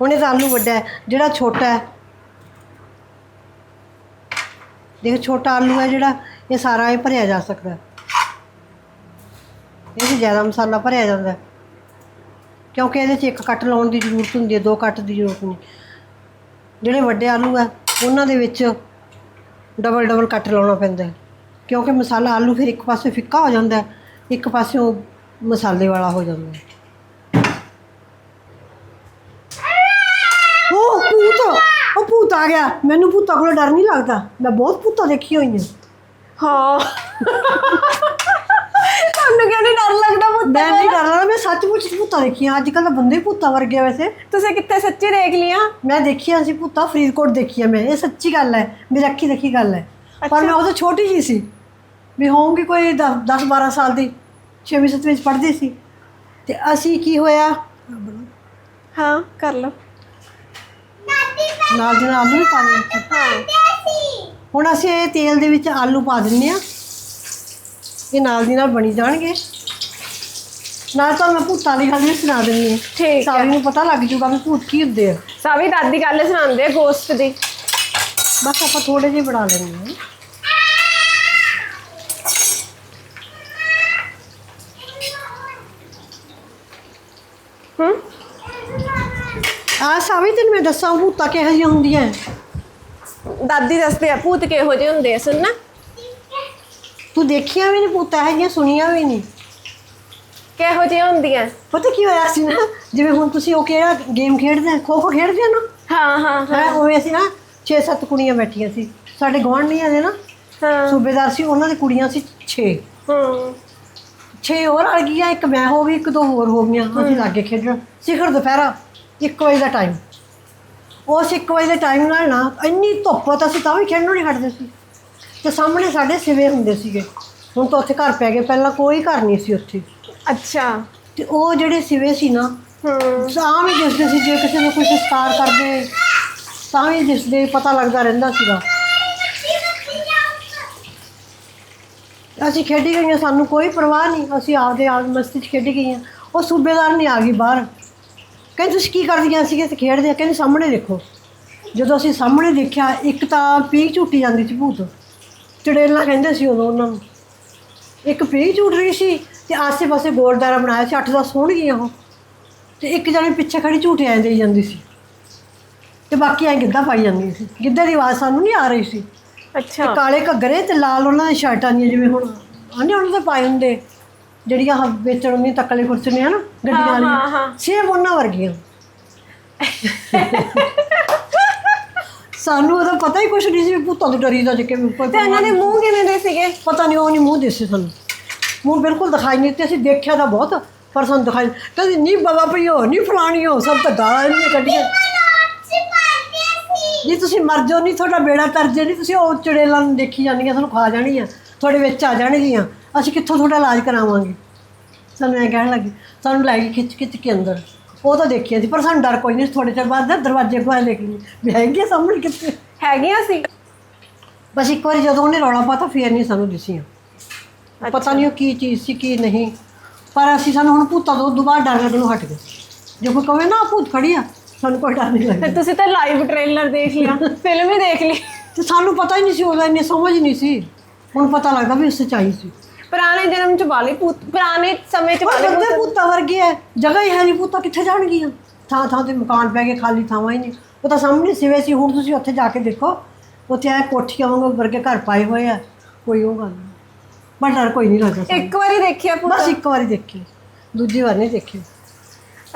ਹੁਣ ਇਹ ਆਲੂ ਵੱਡਾ ਹੈ, ਜਿਹੜਾ ਛੋਟਾ ਹੈ। ਦੇਖ, ਛੋਟਾ ਆਲੂ ਹੈ ਜਿਹੜਾ, ਇਹ ਸਾਰਾ ਇਹ ਭਰਿਆ ਜਾ ਸਕਦਾ ਇਹ 'ਚ ਜ਼ਿਆਦਾ ਮਸਾਲਾ ਭਰਿਆ ਜਾਂਦਾ ਹੈ। ਕਿਉਂਕਿ ਇਹਦੇ 'ਚ ਇੱਕ ਕੱਟ ਲਾਉਣ ਦੀ ਜ਼ਰੂਰਤ ਹੁੰਦੀ ਹੈ, ਦੋ ਕੱਟ ਦੀ ਜ਼ਰੂਰਤ ਨਹੀਂ ਜਿਹੜੇ ਵੱਡੇ ਆਲੂ ਆ ਉਹਨਾਂ ਦੇ ਵਿੱਚ ਡਬਲ ਡਬਲ ਕੱਟ ਲਾਉਣਾ ਪੈਂਦਾ ਹੈ। ਕਿਉਂਕਿ ਮਸਾਲਾ ਆਲੂ ਫਿਰ ਇੱਕ ਪਾਸੇ ਫਿੱਕਾ ਹੋ ਜਾਂਦਾ ਇੱਕ ਪਾਸੇ ਉਹ ਮਸਾਲੇ ਵਾਲਾ ਹੋ ਜਾਂਦਾ ਹੈ। ਉਹ ਭੂਤ! ਉਹ ਭੂਤ ਆ ਗਿਆ। ਮੈਨੂੰ ਭੂਤਾਂ ਕੋਲੋਂ ਡਰ ਨਹੀਂ ਲੱਗਦਾ। ਮੈਂ ਬਹੁਤ ਭੂਤਾਂ ਦੇਖੀ ਹੋਈਆਂ।
ਹਾਂ। ਤੁਹਾਨੂੰ ਕਿਉਂ ਨਹੀਂ ਡਰ ਲੱਗਦਾ ਪੁੱਤ?
ਮੈਂ ਨਹੀਂ ਡਰਦਾ ਮੈਂ ਸੱਚਮੁੱਚ ਭੂਤਾਂ ਦੇਖੀਆਂ। ਅੱਜ ਕੱਲ੍ਹ ਤਾਂ ਬੰਦੇ ਭੂਤਾਂ ਵਰਗੇ ਆ ਵੈਸੇ।
ਤੁਸੀਂ ਕਿੱਥੇ ਸੱਚੀ ਦੇਖ ਲਿਆ
ਮੈਂ ਦੇਖੀਆਂ ਸੀ ਭੂਤਾਂ ਫਰੀਦਕੋਟ ਦੇਖੀਆਂ ਮੈਂ। ਇਹ ਸੱਚੀ ਗੱਲ ਹੈ ਮੇਰੀ ਅੱਖੀ ਦੇਖੀ ਗੱਲ ਹੈ। ਪਰ ਮੈਂ ਉਦੋਂ ਛੋਟੀ ਜੀ ਸੀ। ਵੀ ਹੋਊਂਗੀ ਕੋਈ 10 12 ਸਾਲ ਦੀ 6ਵੀਂ 7ਵੀਂ ਵਿੱਚ ਪੜ੍ਹਦੀ ਸੀ। ਤੇ ਅਸੀਂ ਕੀ ਹੋਇਆ?
ਹਾਂ ਕਰ ਲਓ।
ਨਾਲ ਦੀ ਨਾਲ ਵੀ ਪਾ ਦਿੰਦੇ
ਹਾਂ।
ਹੁਣ ਅਸੀਂ ਇਹ ਤੇਲ ਦੇ ਵਿੱਚ ਆਲੂ ਪਾ ਦਿੰਨੇ ਆ ਇਹ ਨਾਲ ਦੀ ਨਾਲ ਬਣੀ ਜਾਣਗੇ। ਨਾਲ ਤਾਂ ਮੈਂ ਭੂਤਾਂ ਦੀ ਗੱਲ ਵੀ ਸੁਣਾ ਦਿੰਨੀ ਹਾਂ।
ਠੀਕ
ਸਾਰੀ ਨੂੰ ਪਤਾ ਲੱਗ ਜੂਗਾ ਵੀ ਭੂਤ ਕੀ ਹੁੰਦੇ ਆ।
ਸਾਵੀ ਦਾਦੀ ਗੱਲ ਸੁਣਾਉਂਦੇ ਆ ਗੋਸਟ ਦੀ।
ਬਸ ਆਪਾਂ ਥੋੜੇ ਜਿਹੇ ਬਣਾ ਲੈਂਦੇ ਹਾਂ।
ਹੂੰ?
ਆ ਸਾਵੀ ਤੈਨੂੰ ਮੈਂ ਦੱਸਾਂ ਭੂਤਾਂ ਕਿਹੋ ਜਿਹੀਆਂ ਹੁੰਦੀਆਂ?
ਦਾਦੀ ਦੱਸਦੇ ਆ ਭੂਤ ਕਿਹੋ ਜਿਹੇ ਹੁੰਦੇ ਆ ਸੁਣਨਾ
ਤੂੰ ਦੇਖੀਆਂ ਵੀ ਨਹੀਂ ਇਹੋ ਜਿਹੀਆਂ ਸੁਣੀਆਂ ਵੀ ਨਹੀਂ
ਕਿਹੋ ਜਿਹੀਆਂ ਹੁੰਦੀਆਂ?
ਪਤਾ ਕੀ ਹੋਇਆ ਸੀ ਨਾ ਜਿਵੇਂ ਹੁਣ ਤੁਸੀਂ ਉਹ ਕਿਹੜਾ ਗੇਮ ਖੇਡਦੇ ਆ ਖੋ ਖੋ ਖੇਡਦੇ ਆ ਨਾ?
ਹਾਂ ਹਾਂ ਹਾਂ।
ਹੈ ਉਵੇਂ ਅਸੀਂ ਨਾ 6-7 ਕੁੜੀਆਂ ਬੈਠੀਆਂ ਸੀ। ਸਾਡੇ ਗੁਆਂਢੀਆਂ ਦੇ ਨਾ
ਹਾਂ।
ਸੂਬੇਦਾਰ ਸੀ ਉਹਨਾਂ ਦੀ ਕੁੜੀਆਂ ਸੀ 6
ਹੂੰ।
6 ਹੋਰ ਆ ਗਈਆਂ ਇੱਕ ਮੈਂ ਹੋ ਗਈ ਇੱਕ ਦੋ ਹੋਰ ਹੋ ਗਈਆਂ। ਅਸੀਂ ਲਾਗੇ ਖੇਡਣ। ਸਿਖਰ ਦੁਪਹਿਰਾ 1 ਵਜੇ ਦਾ ਟਾਈਮ ਉਸ 1 ਵਜੇ ਦੇ ਟਾਈਮ ਨਾਲ ਨਾ ਇੰਨੀ ਧੁੱਪ ਤਾਂ ਅਸੀਂ ਤਾਂ ਵੀ ਖੇਡਣੋਂ ਨਹੀਂ ਹਟਦੇ ਸੀ। ਤੇ ਸਾਹਮਣੇ ਸਾਡੇ ਸਿਵੇ ਹੁੰਦੇ ਸੀਗੇ। ਹੁਣ ਤਾਂ ਉੱਥੇ ਘਰ ਪੈ ਗਏ ਪਹਿਲਾਂ ਕੋਈ ਘਰ ਨਹੀਂ ਸੀ ਉੱਥੇ।
ਅੱਛਾ।
ਤੇ ਉਹ ਜਿਹੜੇ ਸਿਵੇ ਸੀ ਨਾ
ਹੂੰ।
ਤਾਂ ਵੀ ਦਿਸਦੇ ਸੀ ਜੇ ਕਿਸੇ ਨੂੰ ਕੋਈ ਸੰਸਕਾਰ ਕਰਦੇ ਤਾਂ ਵੀ ਦਿਸਦੇ ਪਤਾ ਲੱਗਦਾ ਰਹਿੰਦਾ ਸੀਗਾ। ਅਸੀਂ ਖੇਡੀ ਗਈਆਂ ਸਾਨੂੰ ਕੋਈ ਪਰਵਾਹ ਨਹੀਂ ਅਸੀਂ ਆਪਦੇ ਆਪ ਮਸਤੀ 'ਚ ਖੇਡੀ ਗਈਆਂ। ਉਹ ਸੂਬੇਦਾਰ ਨਹੀਂ ਆ ਗਈ ਬਾਹਰ। ਕਹਿੰਦੇ ਤੁਸੀਂ ਕੀ ਕਰਦੀਆਂ ਸੀਗੇ ਤੇ ਖੇਡਦੇ ਕਹਿੰਦੇ ਸਾਹਮਣੇ ਦੇਖੋ। ਜਦੋਂ ਅਸੀਂ ਸਾਹਮਣੇ ਦੇਖਿਆ ਇੱਕ ਤਾਂ ਪੀਕ ਝੂਟੀ ਜਾਂਦੀ ਸੀ ਭੂਤ। ਚੜੇਲਾਂ ਕਹਿੰਦੇ ਸੀ ਉਦੋਂ ਉਹਨਾਂ ਨੂੰ। ਇੱਕ ਪੀਕ ਝੂਟ ਰਹੀ ਸੀ ਤੇ ਆਸੇ-ਪਾਸੇ ਗੋਲਦਾਰਾ ਬਣਾਇਆ ਸੀ 8-10 ਹੋਣਗੀਆਂ ਉਹ। ਤੇ ਇੱਕ ਜਣੇ ਪਿੱਛੇ ਖੜੀ ਝੂਠੇ ਐਂ ਦੇਈ ਜਾਂਦੀ ਸੀ। ਤੇ ਬਾਕੀ ਐਂ ਗਿੱਧਾ ਪਾਈ ਜਾਂਦੀ ਸੀ। ਗਿੱਧੇ ਦੀ ਆਵਾਜ਼ ਸਾਨੂੰ ਨਹੀਂ ਆ ਰਹੀ ਸੀ। ਤੇ
ਅੱਛਾ
ਕਾਲੇ ਘੱਗਰੇ ਤੇ ਲਾਲ ਉਹਨਾਂ ਦੀਆਂ ਸ਼ਰਟਾਂ ਦੀਆਂ ਜਿਵੇਂ ਹੁਣ ਆਨੇ ਉਹਨਾਂ ਦੇ ਪਾਏ ਹੁੰਦੇ। ਜਿਹੜੀਆਂ ਆਹ ਵੇਚਣ ਹੁੰਦੀਆਂ ਤੱਕਲੇ ਕੁਰਸੀਆਂ ਹਨ ਗੱਡੀਆਂ ਵਾਲੀਆਂ। ਸੇਮ ਉਹਨਾਂ ਵਰਗੀਆਂ। <laughs> ਸਾਨੂੰ ਉਹਦਾ ਪਤਾ ਹੀ ਕੁਛ ਨਹੀਂ ਸੀ ਵੀ ਭੂਤਾਂ ਤੋਂ ਡਰੀ ਦਾ ਜੇ ਕਿਵੇਂ ਕੋਈ
ਤੇ ਇਹਨਾਂ ਦੇ ਮੂੰਹ ਕਿਵੇਂ ਦੇ ਸੀਗੇ?
ਪਤਾ ਨਹੀਂ ਉਹ ਨਹੀਂ ਮੂੰਹ ਦਿਸੇ ਸਾਨੂੰ। ਮੂੰਹ ਬਿਲਕੁਲ ਦਿਖਾਈ ਨਹੀਂ ਤੇ ਅਸੀਂ ਦੇਖਿਆ ਤਾਂ ਬਹੁਤ ਪਰ ਸਾਨੂੰ ਦਿਖਾਈ ਕਹਿੰਦੀ ਨਹੀਂ ਬਾਬਾ ਭਈਓ ਨਹੀਂ ਫਲਾਣੀਓ ਸਭ ਤਾਂ ਗਾਲਾਂ ਨਹੀਂ ਕੱਢੀਆਂ। ਜੀ ਤੁਸੀਂ ਮਰ ਜਾਓ ਨਹੀਂ ਤੁਹਾਡਾ ਬੇੜਾ ਤਰ ਜੇ ਨਹੀਂ ਤੁਸੀਂ ਉਹ ਚੜੇਲਾਂ ਨੂੰ ਦੇਖੀ ਜਾਂਦੀਆਂ ਤੁਹਾਨੂੰ ਖਾ ਜਾਣੀਆਂ ਤੁਹਾਡੇ ਵਿੱਚ ਆ ਜਾਣਗੀਆਂ। ਅਸੀਂ ਕਿੱਥੋਂ ਤੁਹਾਡਾ ਇਲਾਜ ਕਰਾਵਾਂਗੇ? ਸਾਨੂੰ ਐਂ ਕਹਿਣ ਲੱਗੀ ਸਾਨੂੰ ਲੈ ਗਈ ਖਿੱਚ ਖਿੱਚ ਕੇ ਅੰਦਰ। ਉਹ ਤਾਂ ਦੇਖਿਆ ਸੀ ਪਰ ਸਾਨੂੰ ਡਰ ਕੋਈ ਨਹੀਂ। ਥੋੜੇ ਚਿਰ ਬਾਅਦ ਨਾ ਦਰਵਾਜ਼ੇ ਕੋਲ ਲੈ ਗਈ ਵੀ ਹੈਗੀ ਸਾਹਮਣੇ ਕਿੱਥੇ?
ਹੈਗੀਆਂ ਸੀ
ਬਸ ਇੱਕ ਵਾਰੀ ਜਦੋਂ ਉਹਨੇ ਰੌਲਾ ਪਾਤਾ ਫੇਰ ਨਹੀਂ ਸਾਨੂੰ ਦਿਸੀਆਂ ਪਤਾ ਨਹੀਂ ਉਹ ਕੀ ਚੀਜ਼ ਸੀ ਕੀ ਨਹੀਂ। ਪਰ ਅਸੀਂ ਸਾਨੂੰ ਹੁਣ ਭੂਤਾਂ ਤੋਂ ਦੁਬਾਰਾ ਡਰ ਲੱਗਣੋਂ ਹਟ ਗਏ। ਜੇ ਕੋਈ ਕਹੇ ਨਾ ਭੂਤ ਖੜੀ ਆ ਸਾਨੂੰ ਕੋਈ ਡਰ ਨਹੀਂ ਲੱਗਦਾ।
ਤੇ ਤੁਸੀਂ ਤਾਂ ਲਾਈਵ ਟ੍ਰੇਲਰ ਦੇਖ ਲਿਆ ਫਿਲਮ ਹੀ ਦੇਖ ਲਈ।
ਤੇ ਸਾਨੂੰ ਪਤਾ ਹੀ ਨਹੀਂ ਸੀ ਉਹਦਾ ਇੰਨੀ ਸਮਝ ਨਹੀਂ ਸੀ। ਹੁਣ ਪਤਾ ਲੱਗਦਾ ਵੀ ਉਹ ਸੱਚਾਈ ਸੀ।
ਪੁਰਾਣੇ ਜਨਮ ਚ ਵਾਲੇ ਭੂਤ ਪੁਰਾਣੇ ਸਮੇਂ ਚ ਵਾਲੇ ਭੂਤ
ਪੁੱਤਾਂ ਵਰਗੇ ਹੈ ਜਗ੍ਹਾ ਹੀ ਹੈ ਨਹੀਂ ਪੁੱਤਾਂ ਕਿੱਥੇ ਜਾਣਗੀਆਂ? ਥਾਂ ਥਾਂ ਤੇ ਮਕਾਨ ਪੈ ਗਏ ਖਾਲੀ ਥਾਵਾਂ ਹੀ ਨਹੀਂ ਉਹ ਤਾਂ ਸਾਹਮਣੇ ਸਿਵੇ ਸੀ ਹੁਣ ਤੁਸੀਂ ਉੱਥੇ ਜਾ ਕੇ ਦੇਖੋ। ਉੱਥੇ ਐ ਕੋਠੀਆਂ ਵਾਂਗੂ ਵਰਗੇ ਘਰ ਪਾਏ ਹੋਏ ਆ ਕੋਈ ਉਹ ਗੱਲ ਨਹੀਂ ਪਰ ਡਰ ਕੋਈ ਨਹੀਂ ਲੱਗਦਾ।
ਇੱਕ ਵਾਰੀ ਦੇਖਿਆ ਭੂਤ?
ਬਸ ਇੱਕ ਵਾਰੀ ਦੇਖੀ। ਦੂਜੀ ਵਾਰ ਨਹੀਂ ਦੇਖੀ।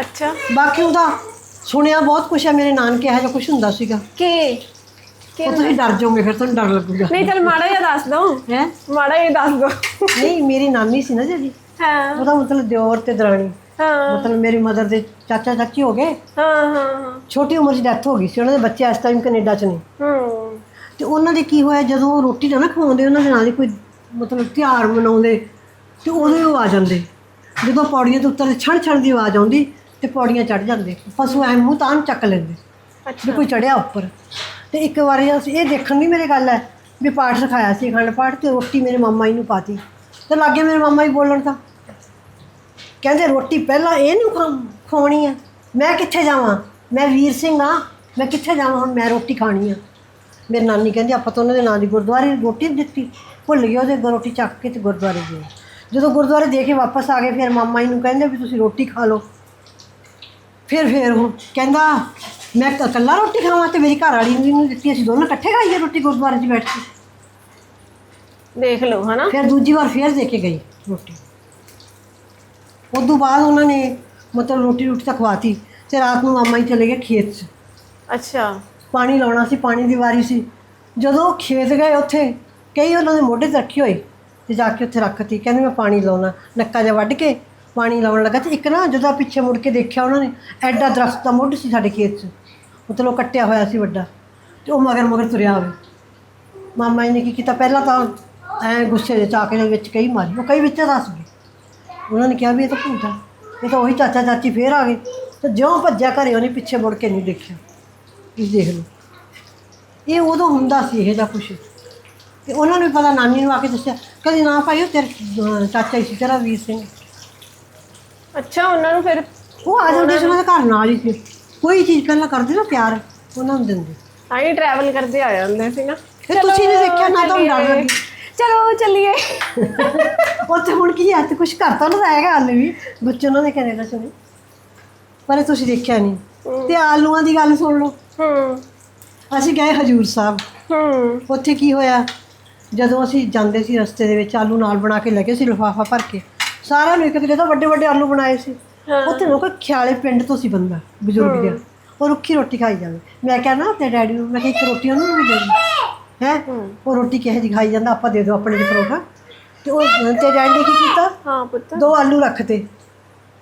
ਅੱਛਾ।
ਬਾਕੀ ਉਹਦਾ ਸੁਣਿਆ ਬਹੁਤ ਕੁਛ ਹੈ ਮੇਰੇ ਨਾਨਕੇ ਇਹੋ ਜਿਹਾ ਕੁਛ ਹੁੰਦਾ ਸੀਗਾ।
ਕਿ?
ਉਹ ਤੁਸੀਂ ਡਰ ਜਾਓਗੇ ਫਿਰ ਤੁਹਾਨੂੰ ਡਰ ਲੱਗੂਗਾ।
ਨਹੀਂ ਚਲ ਮਾੜਾ ਜਿਹਾ ਦੱਸ ਦੋ।
ਹੈ?
ਮਾੜਾ ਜਿਹਾ ਦੱਸ ਦੋ।
ਨਹੀਂ ਮੇਰੀ ਨਾਨੀ ਸੀ ਨਾ ਜਿਹੜੀ
ਹਾਂ।
ਉਹਦਾ ਮਤਲਬ ਦਿਓਰ ਤੇ ਦਰਾਣੀ।
ਹਾਂ।
ਮਤਲਬ ਮੇਰੀ ਮਦਰ ਦੇ ਚਾਚਾ ਚਾਚੀ ਹੋ ਗਏ।
ਹਾਂ ਹਾਂ ਹਾਂ।
ਛੋਟੀ ਉਮਰ 'ਚ ਡੈਥ ਹੋ ਗਈ ਸੀ ਉਹਨਾਂ ਦੇ ਬੱਚੇ ਇਸ ਟਾਈਮ ਕੈਨੇਡਾ 'ਚ ਨੇ।
ਹੂੰ।
ਤੇ ਉਹਨਾਂ ਦੇ ਕੀ ਹੋਇਆ ਜਦੋਂ ਉਹ ਰੋਟੀ ਨਾ ਖਵਾਉਂਦੇ ਉਹਨਾਂ ਦੇ ਨਾਲ ਹੀ ਕੋਈ ਮਤਲਬ ਤਿਉਹਾਰ ਮਨਾਉਂਦੇ ਤੇ ਉਦੋਂ ਉਹ ਆ ਜਾਂਦੇ। ਜਦੋਂ ਪੌੜੀਆਂ ਤੋਂ ਉੱਤਰਦੇ ਛਣ ਛਣ ਦੀ ਆਵਾਜ਼ ਆਉਂਦੀ ਤੇ ਪੌੜੀਆਂ ਚੜ ਜਾਂਦੇ। ਪਸ਼ੂ ਐ ਮੂੰਹ ਤਾਂ ਚੱਕ ਲੈਂਦੇ।
ਅੱਛਾ।
ਕੋਈ ਚੜਿਆ ਉੱਪਰ। ਤੇ ਇੱਕ ਵਾਰੀ ਅਸੀਂ ਇਹ ਦੇਖਣ ਦੀ ਮੇਰੇ ਗੱਲ ਹੈ ਵੀ ਪਾਠ ਸਿਖਾਇਆ ਸੀ ਅਖੰਡ ਪਾਠ ਤੇ ਰੋਟੀ ਮੇਰੇ ਮਾਮਾ ਜੀ ਨੂੰ ਪਾਤੀ। ਤੇ ਲੱਗੇ ਮੇਰੇ ਮਾਮਾ ਜੀ ਬੋਲਣ ਤਾਂ। ਕਹਿੰਦੇ ਰੋਟੀ ਪਹਿਲਾਂ ਇਹਨੂੰ ਖਾ ਖਵਾਉਣੀ ਆ। ਮੈਂ ਕਿੱਥੇ ਜਾਵਾਂ? ਮੈਂ ਵੀਰ ਸਿੰਘ ਆ। ਮੈਂ ਕਿੱਥੇ ਜਾਵਾਂ? ਹੁਣ ਮੈਂ ਰੋਟੀ ਖਾਣੀ ਆ। ਮੇਰੀ ਨਾਨੀ ਕਹਿੰਦੀ, ਆਪਾਂ ਤਾਂ ਉਹਨਾਂ ਦੇ ਨਾਂ ਦੀ ਗੁਰਦੁਆਰੇ ਰੋਟੀ ਦਿੱਤੀ। ਭੁੱਲ ਗਏ ਉਹਦੇ ਰੋਟੀ ਚੱਕ ਕੇ ਤੇ ਗੁਰਦੁਆਰੇ ਗਏ। ਜਦੋਂ ਗੁਰਦੁਆਰੇ ਦੇ ਕੇ ਵਾਪਸ ਆ ਗਏ, ਫਿਰ ਮਾਮਾ ਜੀ ਨੂੰ ਕਹਿੰਦੇ ਵੀ ਤੁਸੀਂ ਰੋਟੀ ਖਾ ਲਓ। ਫਿਰ ਫਿਰ ਉਹ ਕਹਿੰਦਾ ਮੈਂ ਕ- ਇਕੱਲਾ ਰੋਟੀ ਖਾਵਾਂ ਤੇ ਮੇਰੀ ਘਰ ਵਾਲੀ ਨੂੰ ਦਿੱਤੀ ਅਸੀਂ ਦੋਨੋਂ ਇਕੱਠੇ ਖਾਈਏ ਰੋਟੀ ਗੁਰਦੁਆਰੇ 'ਚ ਬੈਠ ਕੇ।
ਦੇਖ ਲਓ ਹਨਾ?
ਫਿਰ ਦੂਜੀ ਵਾਰ ਫੇਰ ਦੇ ਕੇ ਗਈ ਰੋਟੀ। ਉਸ ਤੋਂ ਬਾਅਦ ਉਹਨਾਂ ਨੇ ਮਤਲਬ ਰੋਟੀ ਰੋਟੀ ਤਾਂ ਖਵਾਤੀ ਤੇ ਰਾਤ ਨੂੰ ਮਾਮਾ ਹੀ ਚਲੇ ਗਏ ਖੇਤ 'ਚ।
ਅੱਛਾ।
ਪਾਣੀ ਲਾਉਣਾ ਸੀ ਪਾਣੀ ਦੀ ਵਾਰੀ ਸੀ। ਜਦੋਂ ਉਹ ਖੇਤ ਗਏ ਉੱਥੇ ਕਈ ਉਹਨਾਂ ਦੇ ਮੋਢੇ ਤੇ ਰੱਖੀ ਹੋਈ ਤੇ ਜਾ ਕੇ ਉੱਥੇ ਰੱਖਤੀ। ਕਹਿੰਦੇ ਮੈਂ ਪਾਣੀ ਲਾਉਣਾ। ਨੱਕਾ ਜਿਹਾ ਵੱਢ ਕੇ ਪਾਣੀ ਲਾਉਣ ਲੱਗਾ ਤੇ ਇੱਕ ਨਾ ਜਦੋਂ ਪਿੱਛੇ ਮੁੜ ਕੇ ਦੇਖਿਆ ਉਹਨਾਂ ਨੇ ਐਡਾ ਦਰਖਤ ਦਾ ਮੁੱਢ ਸੀ ਸਾਡੇ ਖੇਤ 'ਚ। ਮਤਲਬ ਕੱਟਿਆ ਹੋਇਆ ਸੀ ਵੱਡਾ ਤੇ ਉਹ ਮਗਰ ਮਗਰ ਤੁਰਿਆ ਹੋਵੇ। ਮਾਮਾ ਜੀ ਨੇ ਕੀ ਕੀਤਾ? ਪਹਿਲਾਂ ਤਾਂ ਐ ਗੁੱਸੇ ਦੇ ਚਾਕੇ ਦੇ ਵਿੱਚ ਕਈ ਮਾਰੀ ਉਹ ਕਈ ਵਿੱਚ ਦੱਸ ਗਏ ਉਹਨਾਂ ਨੇ ਕਿਹਾ ਵੀ ਇਹ ਤਾਂ ਭੂਤ ਆ ਇਹ ਤਾਂ ਉਹੀ ਚਾਚਾ ਚਾਚੀ ਫੇਰ ਆ ਗਏ। ਤੇ ਜਿਉਂ ਭੱਜਿਆ ਘਰੇ ਉਹਨੇ ਪਿੱਛੇ ਮੁੜ ਕੇ ਨਹੀਂ ਦੇਖਿਆ। ਇਹ ਦੇਖ ਲਓ। ਇਹ ਉਦੋਂ ਹੁੰਦਾ ਸੀ ਇਹ ਜਿਹਾ ਕੁਛ। ਤੇ ਉਹਨਾਂ ਨੂੰ ਪਤਾ ਨਾਨੀ ਨੂੰ ਆ ਕੇ ਦੱਸਿਆ ਕਹਿੰਦੀ ਨਾ ਭਾਈ ਉਹ ਤੇਰੇ ਚਾਚਾ ਹੀ ਸੀ ਤੇਰਾ ਵੀਰ ਸਿੰਘ।
ਅੱਛਾ ਉਹਨਾਂ ਨੂੰ ਫਿਰ
ਉਹ ਆ ਜਾਂਦੇ ਸੀ ਉਹਨਾਂ ਦੇ ਘਰ ਨਾਲ ਹੀ ਸੀ ਕੋਈ ਚੀਜ਼ ਪਹਿਲਾਂ ਕਰਦੇ ਨਾ ਪਿਆਰ ਉਹਨਾਂ ਨੂੰ ਦਿੰਦੇ।
ਆਈ ਟਰੈਵਲ ਕਰਦੇ ਆ ਜਾਂਦੇ ਸੀ ਨਾ।
ਫਿਰ ਤੁਸੀਂ ਨੇ ਦੇਖਿਆ ਨਾ ਤੁਹਾਨੂੰ ਡਰ। ਲੱਗੀ।
ਚਲੋ ਚੱਲੀਏ।
ਉੱਥੇ ਹੁਣ ਕੀ ਹੈ ਤੇ ਕੁਝ ਕਰਤਾ ਨਾ ਹੈਗਾ ਹਾਲੇ ਵੀ। ਬੱਚੇ ਉਹਨਾਂ ਦੇ ਕੈਨੇਡਾ ਚ ਨੇ ਪਰ ਤੁਸੀਂ ਦੇਖਿਆ ਨਹੀਂ। ਤੇ ਆਲੂਆਂ ਦੀ ਗੱਲ ਸੁਣ ਲਓ।
ਹੂੰ।
ਅਸੀਂ ਗਏ ਹਜੂਰ ਸਾਹਿਬ।
ਹੂੰ।
ਉੱਥੇ ਕੀ ਹੋਇਆ? ਜਦੋਂ ਅਸੀਂ ਜਾਂਦੇ ਸੀ ਰਸਤੇ ਦੇ ਵਿੱਚ ਆਲੂ ਨਾਲ ਬਣਾ ਕੇ ਲੈ ਗਏ ਸੀ ਲਿਫਾਫਾ ਭਰ ਕੇ। ਸਾਰਿਆਂ ਨੂੰ ਇੱਕ ਇੱਕ ਤਾਂ ਵੱਡੇ ਵੱਡੇ ਆਲੂ ਬਣਾਏ ਸੀ। ਉੱਥੇ ਲੋਕ ਖਿਆਲੇ ਪਿੰਡ ਤੋਂ ਸੀ ਬੰਦਾ ਬਜ਼ੁਰਗ ਜਿਹਾ। ਉਹ ਰੁੱਖੀ ਰੋਟੀ ਖਾਈ ਜਾਂਦੇ। ਮੈਂ ਕਿਹਾ ਨਾ ਤੇ ਡੈਡੀ ਨੂੰ ਮੈਂ ਕਿਹਾ ਇੱਕ ਰੋਟੀ ਉਹਨੂੰ ਵੀ ਦੇ ਦੇ। ਹੈ? ਉਹ ਰੋਟੀ ਕਿਹੇ ਜਿਹੀ ਖਾਈ ਜਾਂਦਾ ਆਪਾਂ ਦੇ ਦਿਓ ਆਪਣੇ ਦੇ ਪਰੋਠਾ। ਤੇ ਉਹ ਤੇ ਡੈਡੀ ਨੇ ਕੀ ਕੀਤਾ?
ਹਾਂ ਪੁੱਤ।
ਦੋ ਆਲੂ ਰੱਖਤੇ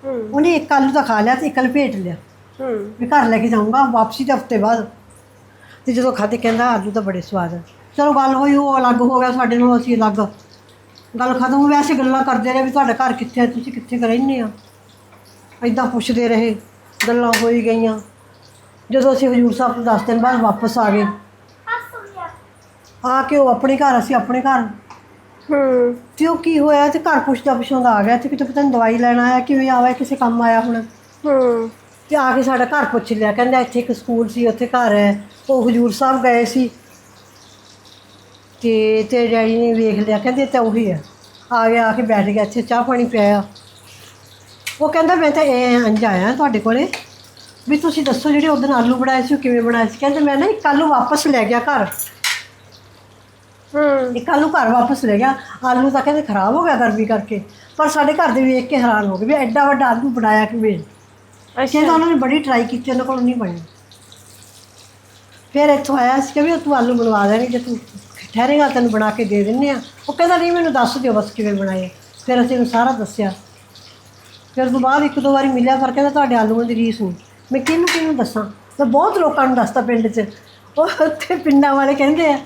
ਹੂੰ।
ਉਹਨੇ ਇੱਕ ਆਲੂ ਤਾਂ ਖਾ ਲਿਆ ਤੇ ਇੱਕ ਲਪੇਟ ਲਿਆ।
ਹੂੰ।
ਵੀ ਘਰ ਲੈ ਕੇ ਜਾਊਂਗਾ ਵਾਪਸੀ ਦੇ ਹਫ਼ਤੇ ਬਾਅਦ। ਤੇ ਜਦੋਂ ਖਾਦੇ ਕਹਿੰਦਾ ਆਲੂ ਤਾਂ ਬੜੇ ਸਵਾਦ ਆ। ਚਲੋ ਗੱਲ ਹੋਈ ਉਹ ਅਲੱਗ ਹੋ ਗਿਆ ਸਾਡੇ ਨਾਲ ਅਸੀਂ ਅਲੱਗ। ਗੱਲ ਖਤਮ ਹੋ ਵੈਸੇ ਗੱਲਾਂ ਕਰਦੇ ਰਹੇ ਵੀ ਤੁਹਾਡਾ ਘਰ ਕਿੱਥੇ ਆ ਤੁਸੀਂ ਕਿੱਥੇ ਰਹਿੰਦੇ ਆ ਐਦਾਂ ਪੁੱਛਦੇ ਰਹੇ ਗੱਲਾਂ ਹੋਈ ਗਈਆਂ। ਜਦੋਂ ਅਸੀਂ ਹਜੂਰ ਸਾਹਿਬ ਤੋਂ 10 ਦਿਨ ਬਾਅਦ ਵਾਪਸ ਆ ਗਏ ਆ ਕੇ ਉਹ ਆਪਣੇ ਘਰ ਅਸੀਂ ਆਪਣੇ ਘਰ।
ਹੂੰ।
ਤੇ ਉਹ ਕੀ ਹੋਇਆ ਤੇ ਘਰ ਪੁੱਛਦਾ ਪੁੱਛਦਾ ਆ ਗਿਆ ਤੇ ਕਿਤੇ ਪਤਾ ਨਹੀਂ ਦਵਾਈ ਲੈਣ ਆਇਆ ਕਿਵੇਂ ਆਇਆ ਕਿਸੇ ਕੰਮ ਆਇਆ ਹੁਣ।
ਹੂੰ।
ਤੇ ਆ ਕੇ ਸਾਡਾ ਘਰ ਪੁੱਛ ਲਿਆ ਕਹਿੰਦਾ ਇੱਥੇ ਇੱਕ ਸਕੂਲ ਸੀ ਉੱਥੇ ਘਰ ਹੈ ਉਹ ਹਜੂਰ ਸਾਹਿਬ ਗਏ ਸੀ। ਤੇ ਤੇ ਡੈਡੀ ਨੇ ਵੇਖ ਲਿਆ ਕਹਿੰਦੇ ਤਾਂ ਉਹੀ ਹੈ। ਆ ਗਿਆ ਆ ਕੇ ਬੈਠ ਗਿਆ ਇੱਥੇ ਚਾਹ ਪਾਣੀ ਪਿਆਇਆ। ਉਹ ਕਹਿੰਦਾ ਮੈਂ ਤਾਂ ਇਹ ਅੰਜ ਆਇਆ ਤੁਹਾਡੇ ਕੋਲੇ ਵੀ ਤੁਸੀਂ ਦੱਸੋ ਜਿਹੜੇ ਉਦੋਂ ਆਲੂ ਬਣਾਏ ਸੀ ਉਹ ਕਿਵੇਂ ਬਣਾਏ ਸੀ? ਕਹਿੰਦੇ ਮੈਂ ਨਾ ਇੱਕ ਆਲੂ ਵਾਪਸ ਲੈ ਗਿਆ ਘਰ।
ਹੂੰ।
ਇੱਕ ਆਲੂ ਘਰ ਵਾਪਸ ਲੈ ਗਿਆ। ਆਲੂ ਤਾਂ ਕਹਿੰਦੇ ਖਰਾਬ ਹੋ ਗਿਆ ਗਰਮੀ ਕਰਕੇ। ਪਰ ਸਾਡੇ ਘਰ ਦੇ ਵੇਖ ਕੇ ਹੈਰਾਨ ਹੋ ਗਏ ਵੀ ਐਡਾ ਵੱਡਾ ਆਲੂ ਬਣਾਇਆ ਕਿਵੇਂ?
ਅੱਛਾ।
ਉਹਨਾਂ ਨੇ ਬੜੀ ਟਰਾਈ ਕੀਤੀ ਉਹਨਾਂ ਕੋਲ ਨਹੀਂ ਬਣੀ ਫਿਰ ਇੱਥੋਂ ਆਇਆ ਸੀ ਕਿ ਵੀ ਤੂੰ ਆਲੂ ਬਣਵਾ ਦੇਣੀ ਜੇ ਤੂੰ ਠਹਿਰੇਗਾ ਤੈਨੂੰ ਬਣਾ ਕੇ ਦੇ ਦਿੰਨੇ ਆ। ਉਹ ਕਹਿੰਦਾ ਨਹੀਂ ਮੈਨੂੰ ਦੱਸ ਦਿਓ ਬਸ ਕਿਵੇਂ ਬਣਾਏ। ਫਿਰ ਅਸੀਂ ਉਹਨੂੰ ਸਾਰਾ ਦੱਸਿਆ। ਫਿਰ ਉਸ ਤੋਂ ਬਾਅਦ ਇੱਕ ਦੋ ਵਾਰੀ ਮਿਲਿਆ ਪਰ ਕਹਿੰਦਾ ਤੁਹਾਡੇ ਆਲੂਆਂ ਦੀ ਰੀਸ ਨਹੀਂ। ਮੈਂ ਕਿਹਨੂੰ ਕਿਹਨੂੰ ਦੱਸਾਂ? ਮੈਂ ਬਹੁਤ ਲੋਕਾਂ ਨੂੰ ਦੱਸਤਾ ਪਿੰਡ 'ਚ। ਉਹ ਉੱਥੇ ਪਿੰਡਾਂ ਵਾਲੇ ਕਹਿੰਦੇ ਆ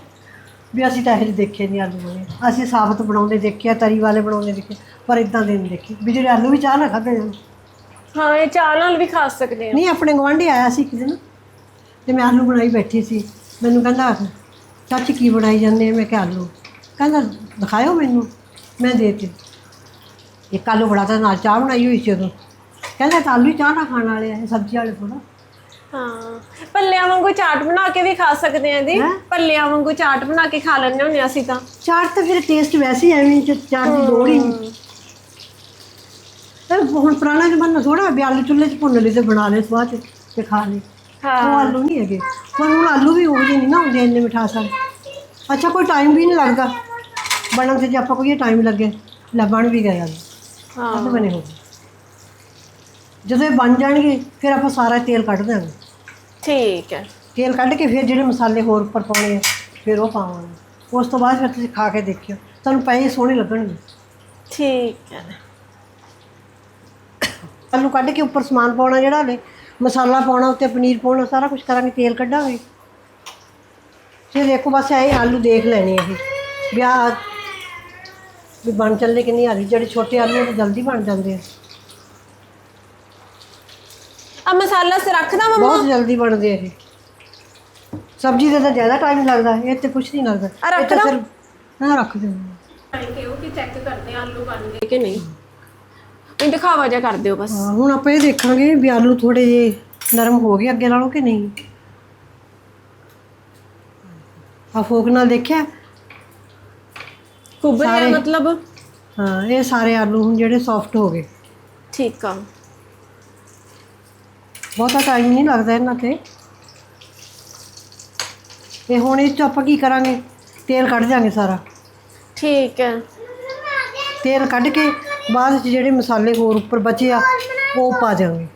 ਵੀ ਅਸੀਂ ਤਾਂ ਇਹੋ ਦੇਖੇ ਨਹੀਂ ਆਲੂ ਬਣੇ ਅਸੀਂ ਸਾਬਤ ਬਣਾਉਂਦੇ ਦੇਖੇ ਆ ਤਰੀ ਵਾਲੇ ਬਣਾਉਂਦੇ ਦੇਖੇ ਪਰ ਇਦਾਂ ਦੇ ਨਹੀਂ ਦੇਖੇ। ਵੀ ਜਿਹੜੇ ਆਲੂ ਵੀ ਚਾਹ ਨਾ ਖਾਦੇ ਜਾਣ।
ਹਾਂ ਇਹ ਚਾਹ ਨਾਲ ਵੀ ਖਾ ਸਕਦੇ ਆ।
ਨਹੀਂ ਆਪਣੇ ਗਵਾਂਢੀ ਆਇਆ ਸੀ ਇੱਕ ਦਿਨ ਤੇ ਮੈਂ ਆਲੂ ਬਣਾਈ ਬੈਠੀ ਸੀ। ਮੈਨੂੰ ਕਹਿੰਦਾ ਚਾਚੀ ਕੀ ਬਣਾਈ ਜਾਂਦੇ ਆ? ਮੈਂ ਕਿਹਾ ਆਲੂ। ਕਹਿੰਦਾ ਦਿਖਾਇਓ ਮੈਨੂੰ। ਮੈਂ ਦੇ ਦਿੱਤੇ। ਇੱਕ ਆਲੂ ਬੜਾ ਤਾਂ ਨਾਲ ਚਾਹ ਬਣਾਈ ਹੋਈ ਸੀ ਉਦੋਂ। ਕਹਿੰਦਾ ਤਾਂ ਆਲੂ ਚਾਹ ਨਾਲ ਖਾਣ ਵਾਲੇ ਆ ਸਬਜ਼ੀ ਵਾਲੇ ਥੋੜਾ
ਹਾਂ ਪੱਲਿਆਂ ਵਾਂਗੂ ਚਾਟ ਬਣਾ ਕੇ ਵੀ ਖਾ ਸਕਦੇ ਆ ਦੀ? ਪੱਲਿਆਂ ਵਾਂਗੂ ਚਾਟ ਬਣਾ ਕੇ ਖਾ ਲੈਂਦੇ ਹੁੰਦੇ ਅਸੀਂ ਤਾਂ।
ਚਾਟ ਤਾਂ ਫਿਰ ਟੇਸਟ ਵੈਸੇ ਹੀ ਐਵੇਂ ਚ ਚਾਟ ਦੀ ਲੋੜ ਹੀ ਨਹੀਂ। ਇਹ ਹੁਣ ਪੁਰਾਣਾ ਜ਼ਮਾਨਾ ਥੋੜਾ ਵੀ ਆਲੂ ਚੁੱਲ੍ਹੇ 'ਚ ਭੁੰਨ ਲਏ ਤੇ ਬਣਾ ਲਏ ਸਵਾਦ 'ਚ ਤੇ ਖਾ ਲਏ। ਉਹ
ਹਾਂ
ਆਲੂ ਨਹੀਂ ਹੈਗੇ। ਪਰ ਹੁਣ ਆਲੂ ਵੀ ਉਹ ਜਿਹੇ ਨਹੀਂ ਨਾ ਹੁੰਦੇ ਇੰਨੇ ਮਿਠਾਸ ਵਾਲੇ ਅੱਛਾ ਕੋਈ ਟਾਈਮ ਵੀ ਨਹੀਂ ਲੱਗਦਾ। ਬਣਨ ਤੇ ਜੇ ਆਪਾਂ ਕੋਈ ਟਾਈਮ ਲੱਗੇ ਲੈ ਬਣ ਵੀ ਗਏ ਆਲੂ।
ਹਾਂ।
ਬਣੇ ਹੋ ਜਦੋਂ ਇਹ ਬਣ ਜਾਣਗੇ ਫਿਰ ਆਪਾਂ ਸਾਰਾ ਤੇਲ ਕੱਢ ਦਿਆਂਗੇ
ਠੀਕ ਹੈ।
ਤੇਲ ਕੱਢ ਕੇ ਫਿਰ ਜਿਹੜੇ ਮਸਾਲੇ ਹੋਰ ਉੱਪਰ ਪਾਉਣੇ ਆ ਫਿਰ ਉਹ ਪਾਵਾਂਗੇ। ਉਸ ਤੋਂ ਬਾਅਦ ਫਿਰ ਤੁਸੀਂ ਖਾ ਕੇ ਦੇਖਿਓ। ਤੁਹਾਨੂੰ ਪਏ ਸੋਹਣੇ ਲੱਗਣਗੇ।
ਠੀਕ ਹੈ।
ਆਲੂ ਕੱਢ ਕੇ ਉੱਪਰ ਸਮਾਨ ਪਾਉਣਾ ਜਿਹੜਾ ਨੇ ਮਸਾਲਾ ਪਾਉਣਾ ਉੱਤੇ ਪਨੀਰ ਪਾਉਣਾ ਸਾਰਾ ਕੁਝ ਕਰਾਂਗੇ ਤੇਲ ਕੱਢਾਂਗੇ। ਤੇ ਦੇਖੋ ਬਸ ਇਹ ਆਲੂ ਦੇਖ ਲੈਣੇ ਇਹ। ਵੀ ਆਹ ਵੀ ਬਣ ਚੱਲੇ ਕਿ ਨਹੀਂ ਆਲੂ ਜਿਹੜੇ ਛੋਟੇ ਆਲੂ ਉਹ ਜਲਦੀ ਬਣ ਜਾਂਦੇ ਆ।
ਆ ਮਸਾਲਾ ਸ ਰੱਖਦਾ ਮੰਮਾ।
ਬਹੁਤ ਜਲਦੀ ਬਣਦੇ ਆ ਇਹ। ਸਬਜ਼ੀ ਦਾ ਤਾਂ ਜ਼ਿਆਦਾ ਟਾਈਮ ਲੱਗਦਾ ਇਹ ਤੇ ਕੁਝ ਨਹੀਂ ਲੱਗਦਾ।
ਆ ਰੱਖ
ਇਹ ਤਾਂ
ਦਾਂ?
ਸਿਰਫ- ਹਾਂ ਰੱਖ ਦਿੰਦੇ
ਕਿ ਉਹ ਕਿ ਚੈੱਕ ਕਰਦੇ ਆ ਆਲੂ ਬਣ ਗਏ ਕਿ ਨਹੀਂ? ਇਹ ਦਿਖਾਵਾ ਜਾ ਕਰ ਦਿਓ ਬਸ।
ਹਾਂ ਹੁਣ ਆਪਾਂ ਇਹ ਦੇਖਾਂਗੇ ਵੀ ਆਲੂ ਥੋੜੇ ਜੇ ਨਰਮ ਹੋ ਗਏ ਅੱਗੇ ਨਾਲੋਂ ਕਿ ਨਹੀਂ। ਆ ਫੋਕ ਨਾਲ ਦੇਖਿਆ?
ਕੁੱਬ ਰਿਹਾ
ਸਾਰੇ।
ਮਤਲਬ
ਹਾਂ ਇਹ ਸਾਰੇ ਆਲੂ ਹੁਣ ਜਿਹੜੇ ਸੌਫਟ ਹੋ ਗਏ।
ਠੀਕ ਆ।
ਬਹੁਤਾ ਟਾਈਮ ਨਹੀਂ ਲੱਗਦਾ ਇਹਨਾਂ ਤੇ। ਤੇ ਹੁਣ ਇਹ ਚ ਆਪਾਂ ਕੀ ਕਰਾਂਗੇ? ਤੇਲ ਕੱਢ ਜਾਾਂਗੇ ਸਾਰਾ।
ਠੀਕ ਹੈ
ਤੇਲ ਕੱਢ ਕੇ ਬਾਅਦ ਚ ਜਿਹੜੇ ਮਸਾਲੇ ਹੋਰ ਉੱਪਰ ਬਚੇ ਆ ਉਹ ਪਾ ਜਾਾਂਗੇ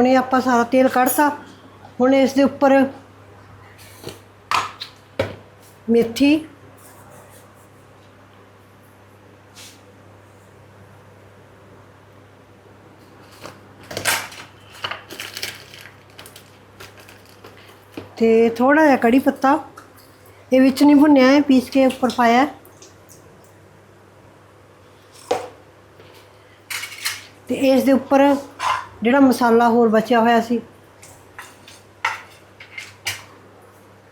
ਹੁਣ ਇਹ ਆਪਾਂ ਸਾਰਾ ਤੇਲ ਕੱਢਤਾ। ਹੁਣ ਇਸ ਦੇ ਉੱਪਰ ਮੇਥੀ। ਤੇ ਥੋੜਾ ਜਿਹਾ ਕੜੀ ਪੱਤਾ। ਇਹ ਵਿੱਚ ਨਹੀਂ ਭੁੰਨਿਆ ਹੈ ਪੀਸ ਕੇ ਉੱਪਰ ਪਾਇਆ। ਹੈ। ਤੇ ਇਸ ਦੇ ਉੱਪਰ ਜਿਹੜਾ ਮਸਾਲਾ ਹੋਰ ਬਚਿਆ ਹੋਇਆ ਸੀ।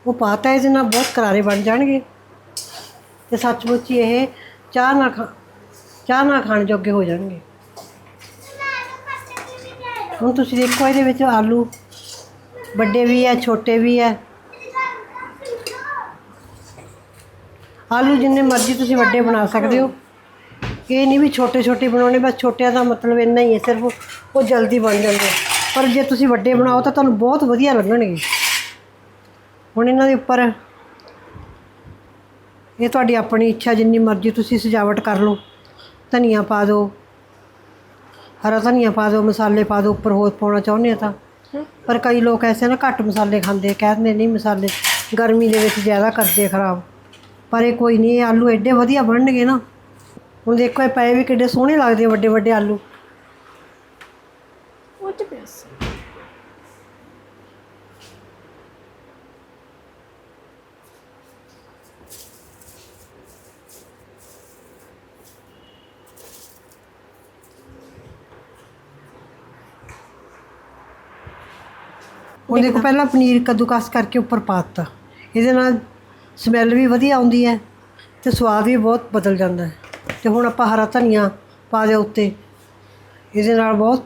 ਉਹ ਪਾਤਾ ਇਹਦੇ ਨਾਲ ਬਹੁਤ ਕਰਾਰੇ ਬਣ ਜਾਣਗੇ। ਤੇ ਸੱਚਮੁੱਚ ਹੀ ਇਹ ਚਾਹ ਨਾ ਖਾ, ਚਾਹ ਨਾ ਖਾਣ ਜੋਗੇ ਹੋ ਜਾਣਗੇ। ਹੁਣ ਤੁਸੀਂ ਦੇਖੋ ਇਹਦੇ ਵਿੱਚ ਆਲੂ, ਵੱਡੇ ਵੀ ਹੈ, ਛੋਟੇ ਵੀ ਹੈ। ਆਲੂ ਜਿੰਨੇ ਮਰਜ਼ੀ ਤੁਸੀਂ ਵੱਡੇ ਬਣਾ ਸਕਦੇ ਹੋ। ਇਹ ਨਹੀਂ ਵੀ ਛੋਟੇ ਛੋਟੇ ਬਣਾਉਣੇ ਬਸ ਛੋਟਿਆਂ ਦਾ ਮਤਲਬ ਇੰਨਾ ਹੀ ਹੈ ਸਿਰਫ ਉਹ ਜਲਦੀ ਬਣ ਜਾਂਦੇ ਪਰ ਜੇ ਤੁਸੀਂ ਵੱਡੇ ਬਣਾਓ ਤਾਂ ਤੁਹਾਨੂੰ ਬਹੁਤ ਵਧੀਆ ਲੱਗਣਗੇ। ਹੁਣ ਇਹਨਾਂ ਦੇ ਉੱਪਰ ਇਹ ਤੁਹਾਡੀ ਆਪਣੀ ਇੱਛਾ ਜਿੰਨੀ ਮਰਜ਼ੀ ਤੁਸੀਂ ਸਜਾਵਟ ਕਰ ਲਓ। ਧਨੀਆ ਪਾ ਦਿਓ ਹਰਾ ਧਨੀਆ ਪਾ ਦਿਓ ਮਸਾਲੇ ਪਾ ਦਿਓ ਉੱਪਰ ਹੋਰ ਪਾਉਣਾ ਚਾਹੁੰਦੇ ਆ ਤਾਂ। ਪਰ ਕਈ ਲੋਕ ਐਸੇ ਨਾ ਘੱਟ ਮਸਾਲੇ ਖਾਂਦੇ ਆ, ਕਹਿੰਦੇ ਨਹੀਂ ਮਸਾਲੇ ਗਰਮੀ ਦੇ ਵਿੱਚ ਜ਼ਿਆਦਾ ਕਰਦੇ ਖਰਾਬ। ਪਰ ਇਹ ਕੋਈ ਨਹੀਂ ਇਹ ਆਲੂ ਐਡੇ ਵਧੀਆ ਬਣਨਗੇ ਨਾ ਹੁਣ ਦੇਖੋ ਇਹ ਪਏ ਵੀ ਕਿੱਡੇ ਸੋਹਣੇ ਲੱਗਦੇ ਆ ਵੱਡੇ ਵੱਡੇ ਆਲੂ।
ਉਹ ਤੇ
ਦੇਖੋ। ਪਹਿਲਾਂ ਪਨੀਰ ਕੱਦੂਕਸ ਕਰਕੇ ਉੱਪਰ ਪਾ ਦਿੱਤਾ। ਇਹਦੇ ਨਾਲ ਸਮੈਲ ਵੀ ਵਧੀਆ ਆਉਂਦੀ ਹੈ ਤੇ ਸਵਾਦ ਵੀ ਬਹੁਤ ਬਦਲ ਜਾਂਦਾ ਹੈ। ਤੇ ਹੁਣ ਆਪਾਂ ਹਰਾ ਧਨੀਆ ਪਾ ਦਿਓ ਉੱਤੇ। ਇਹਦੇ ਨਾਲ ਬਹੁਤ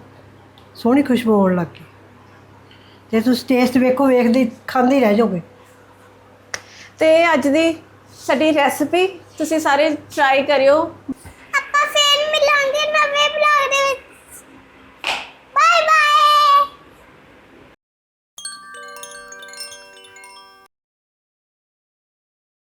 ਸੋਹਣੀ ਖੁਸ਼ਬੂ ਆਉਣ ਲੱਗ ਗਈ। ਤੇ ਤੁਸੀਂ ਟੇਸਟ ਵੇਖੋ, ਵੇਖਦੇ ਹੀ ਖਾਂਦੇ ਰਹਿ ਜਾਓਗੇ।
ਤੇ ਅੱਜ ਦੀ ਸਾਡੀ ਰੈਸਪੀ ਤੁਸੀਂ ਸਾਰੇ ਟਰਾਈ ਕਰਿਓ।